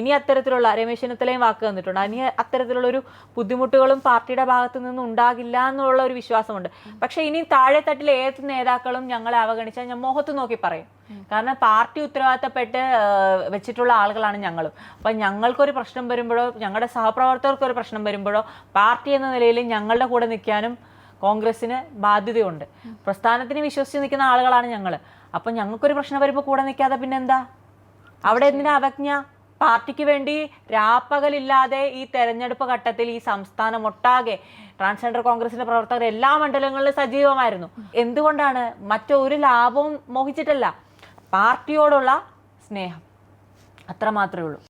ഇനി അത്തരത്തിലുള്ള രമേശ് ചെന്നിത്തലയും വാക്ക് തന്നിട്ടുണ്ട്. ഇനി അത്തരത്തിലുള്ള ഒരു ബുദ്ധിമുട്ടുകളും പാർട്ടിയുടെ ഭാഗത്തു നിന്നും ഉണ്ടാകില്ല എന്നുള്ള ഒരു വിശ്വാസമുണ്ട്. പക്ഷെ ഇനി താഴെ താഴെത്തട്ടിലെ ഏത് നേതാക്കളും ഞങ്ങളെ അവഗണിച്ചാൽ ഞാൻ മുഖത്ത് നോക്കി പറയും. കാരണം പാർട്ടി ഉത്തരവാദിത്തപ്പെട്ട് വെച്ചിട്ടുള്ള ആളുകളാണ് ഞങ്ങളും. അപ്പം ഞങ്ങൾക്കൊരു പ്രശ്നം വരുമ്പോഴോ ഞങ്ങളുടെ സഹപ്രവർത്തകർക്കൊരു പ്രശ്നം വരുമ്പോഴോ പാർട്ടി എന്ന നിലയിൽ ഞങ്ങളുടെ കൂടെ നിൽക്കാനും കോൺഗ്രസിന് ബാധ്യതയുണ്ട്. പ്രസ്ഥാനത്തിന് വിശ്വസിച്ച് നിൽക്കുന്ന ആളുകളാണ് ഞങ്ങൾ അപ്പം ഞങ്ങൾക്കൊരു പ്രശ്നം വരുമ്പോൾ കൂടെ നിൽക്കാതെ പിന്നെന്താ? അവിടെ എന്തിനാ അവജ്ഞ? പാർട്ടിക്ക് വേണ്ടി രാപ്പകലില്ലാതെ ഈ തെരഞ്ഞെടുപ്പ് ഘട്ടത്തിൽ ഈ സംസ്ഥാനം ഒട്ടാകെ ട്രാൻസ്ജെൻഡർ കോൺഗ്രസിന്റെ പ്രവർത്തകർ എല്ലാ മണ്ഡലങ്ങളിലും സജീവമായിരുന്നു. എന്തുകൊണ്ടാണ്? മറ്റൊരു ലാഭവും മോഹിച്ചിട്ടല്ല. പാർട്ടിയോടുള്ള സ്നേഹം. അത്ര മാത്രമേ ഉള്ളൂ.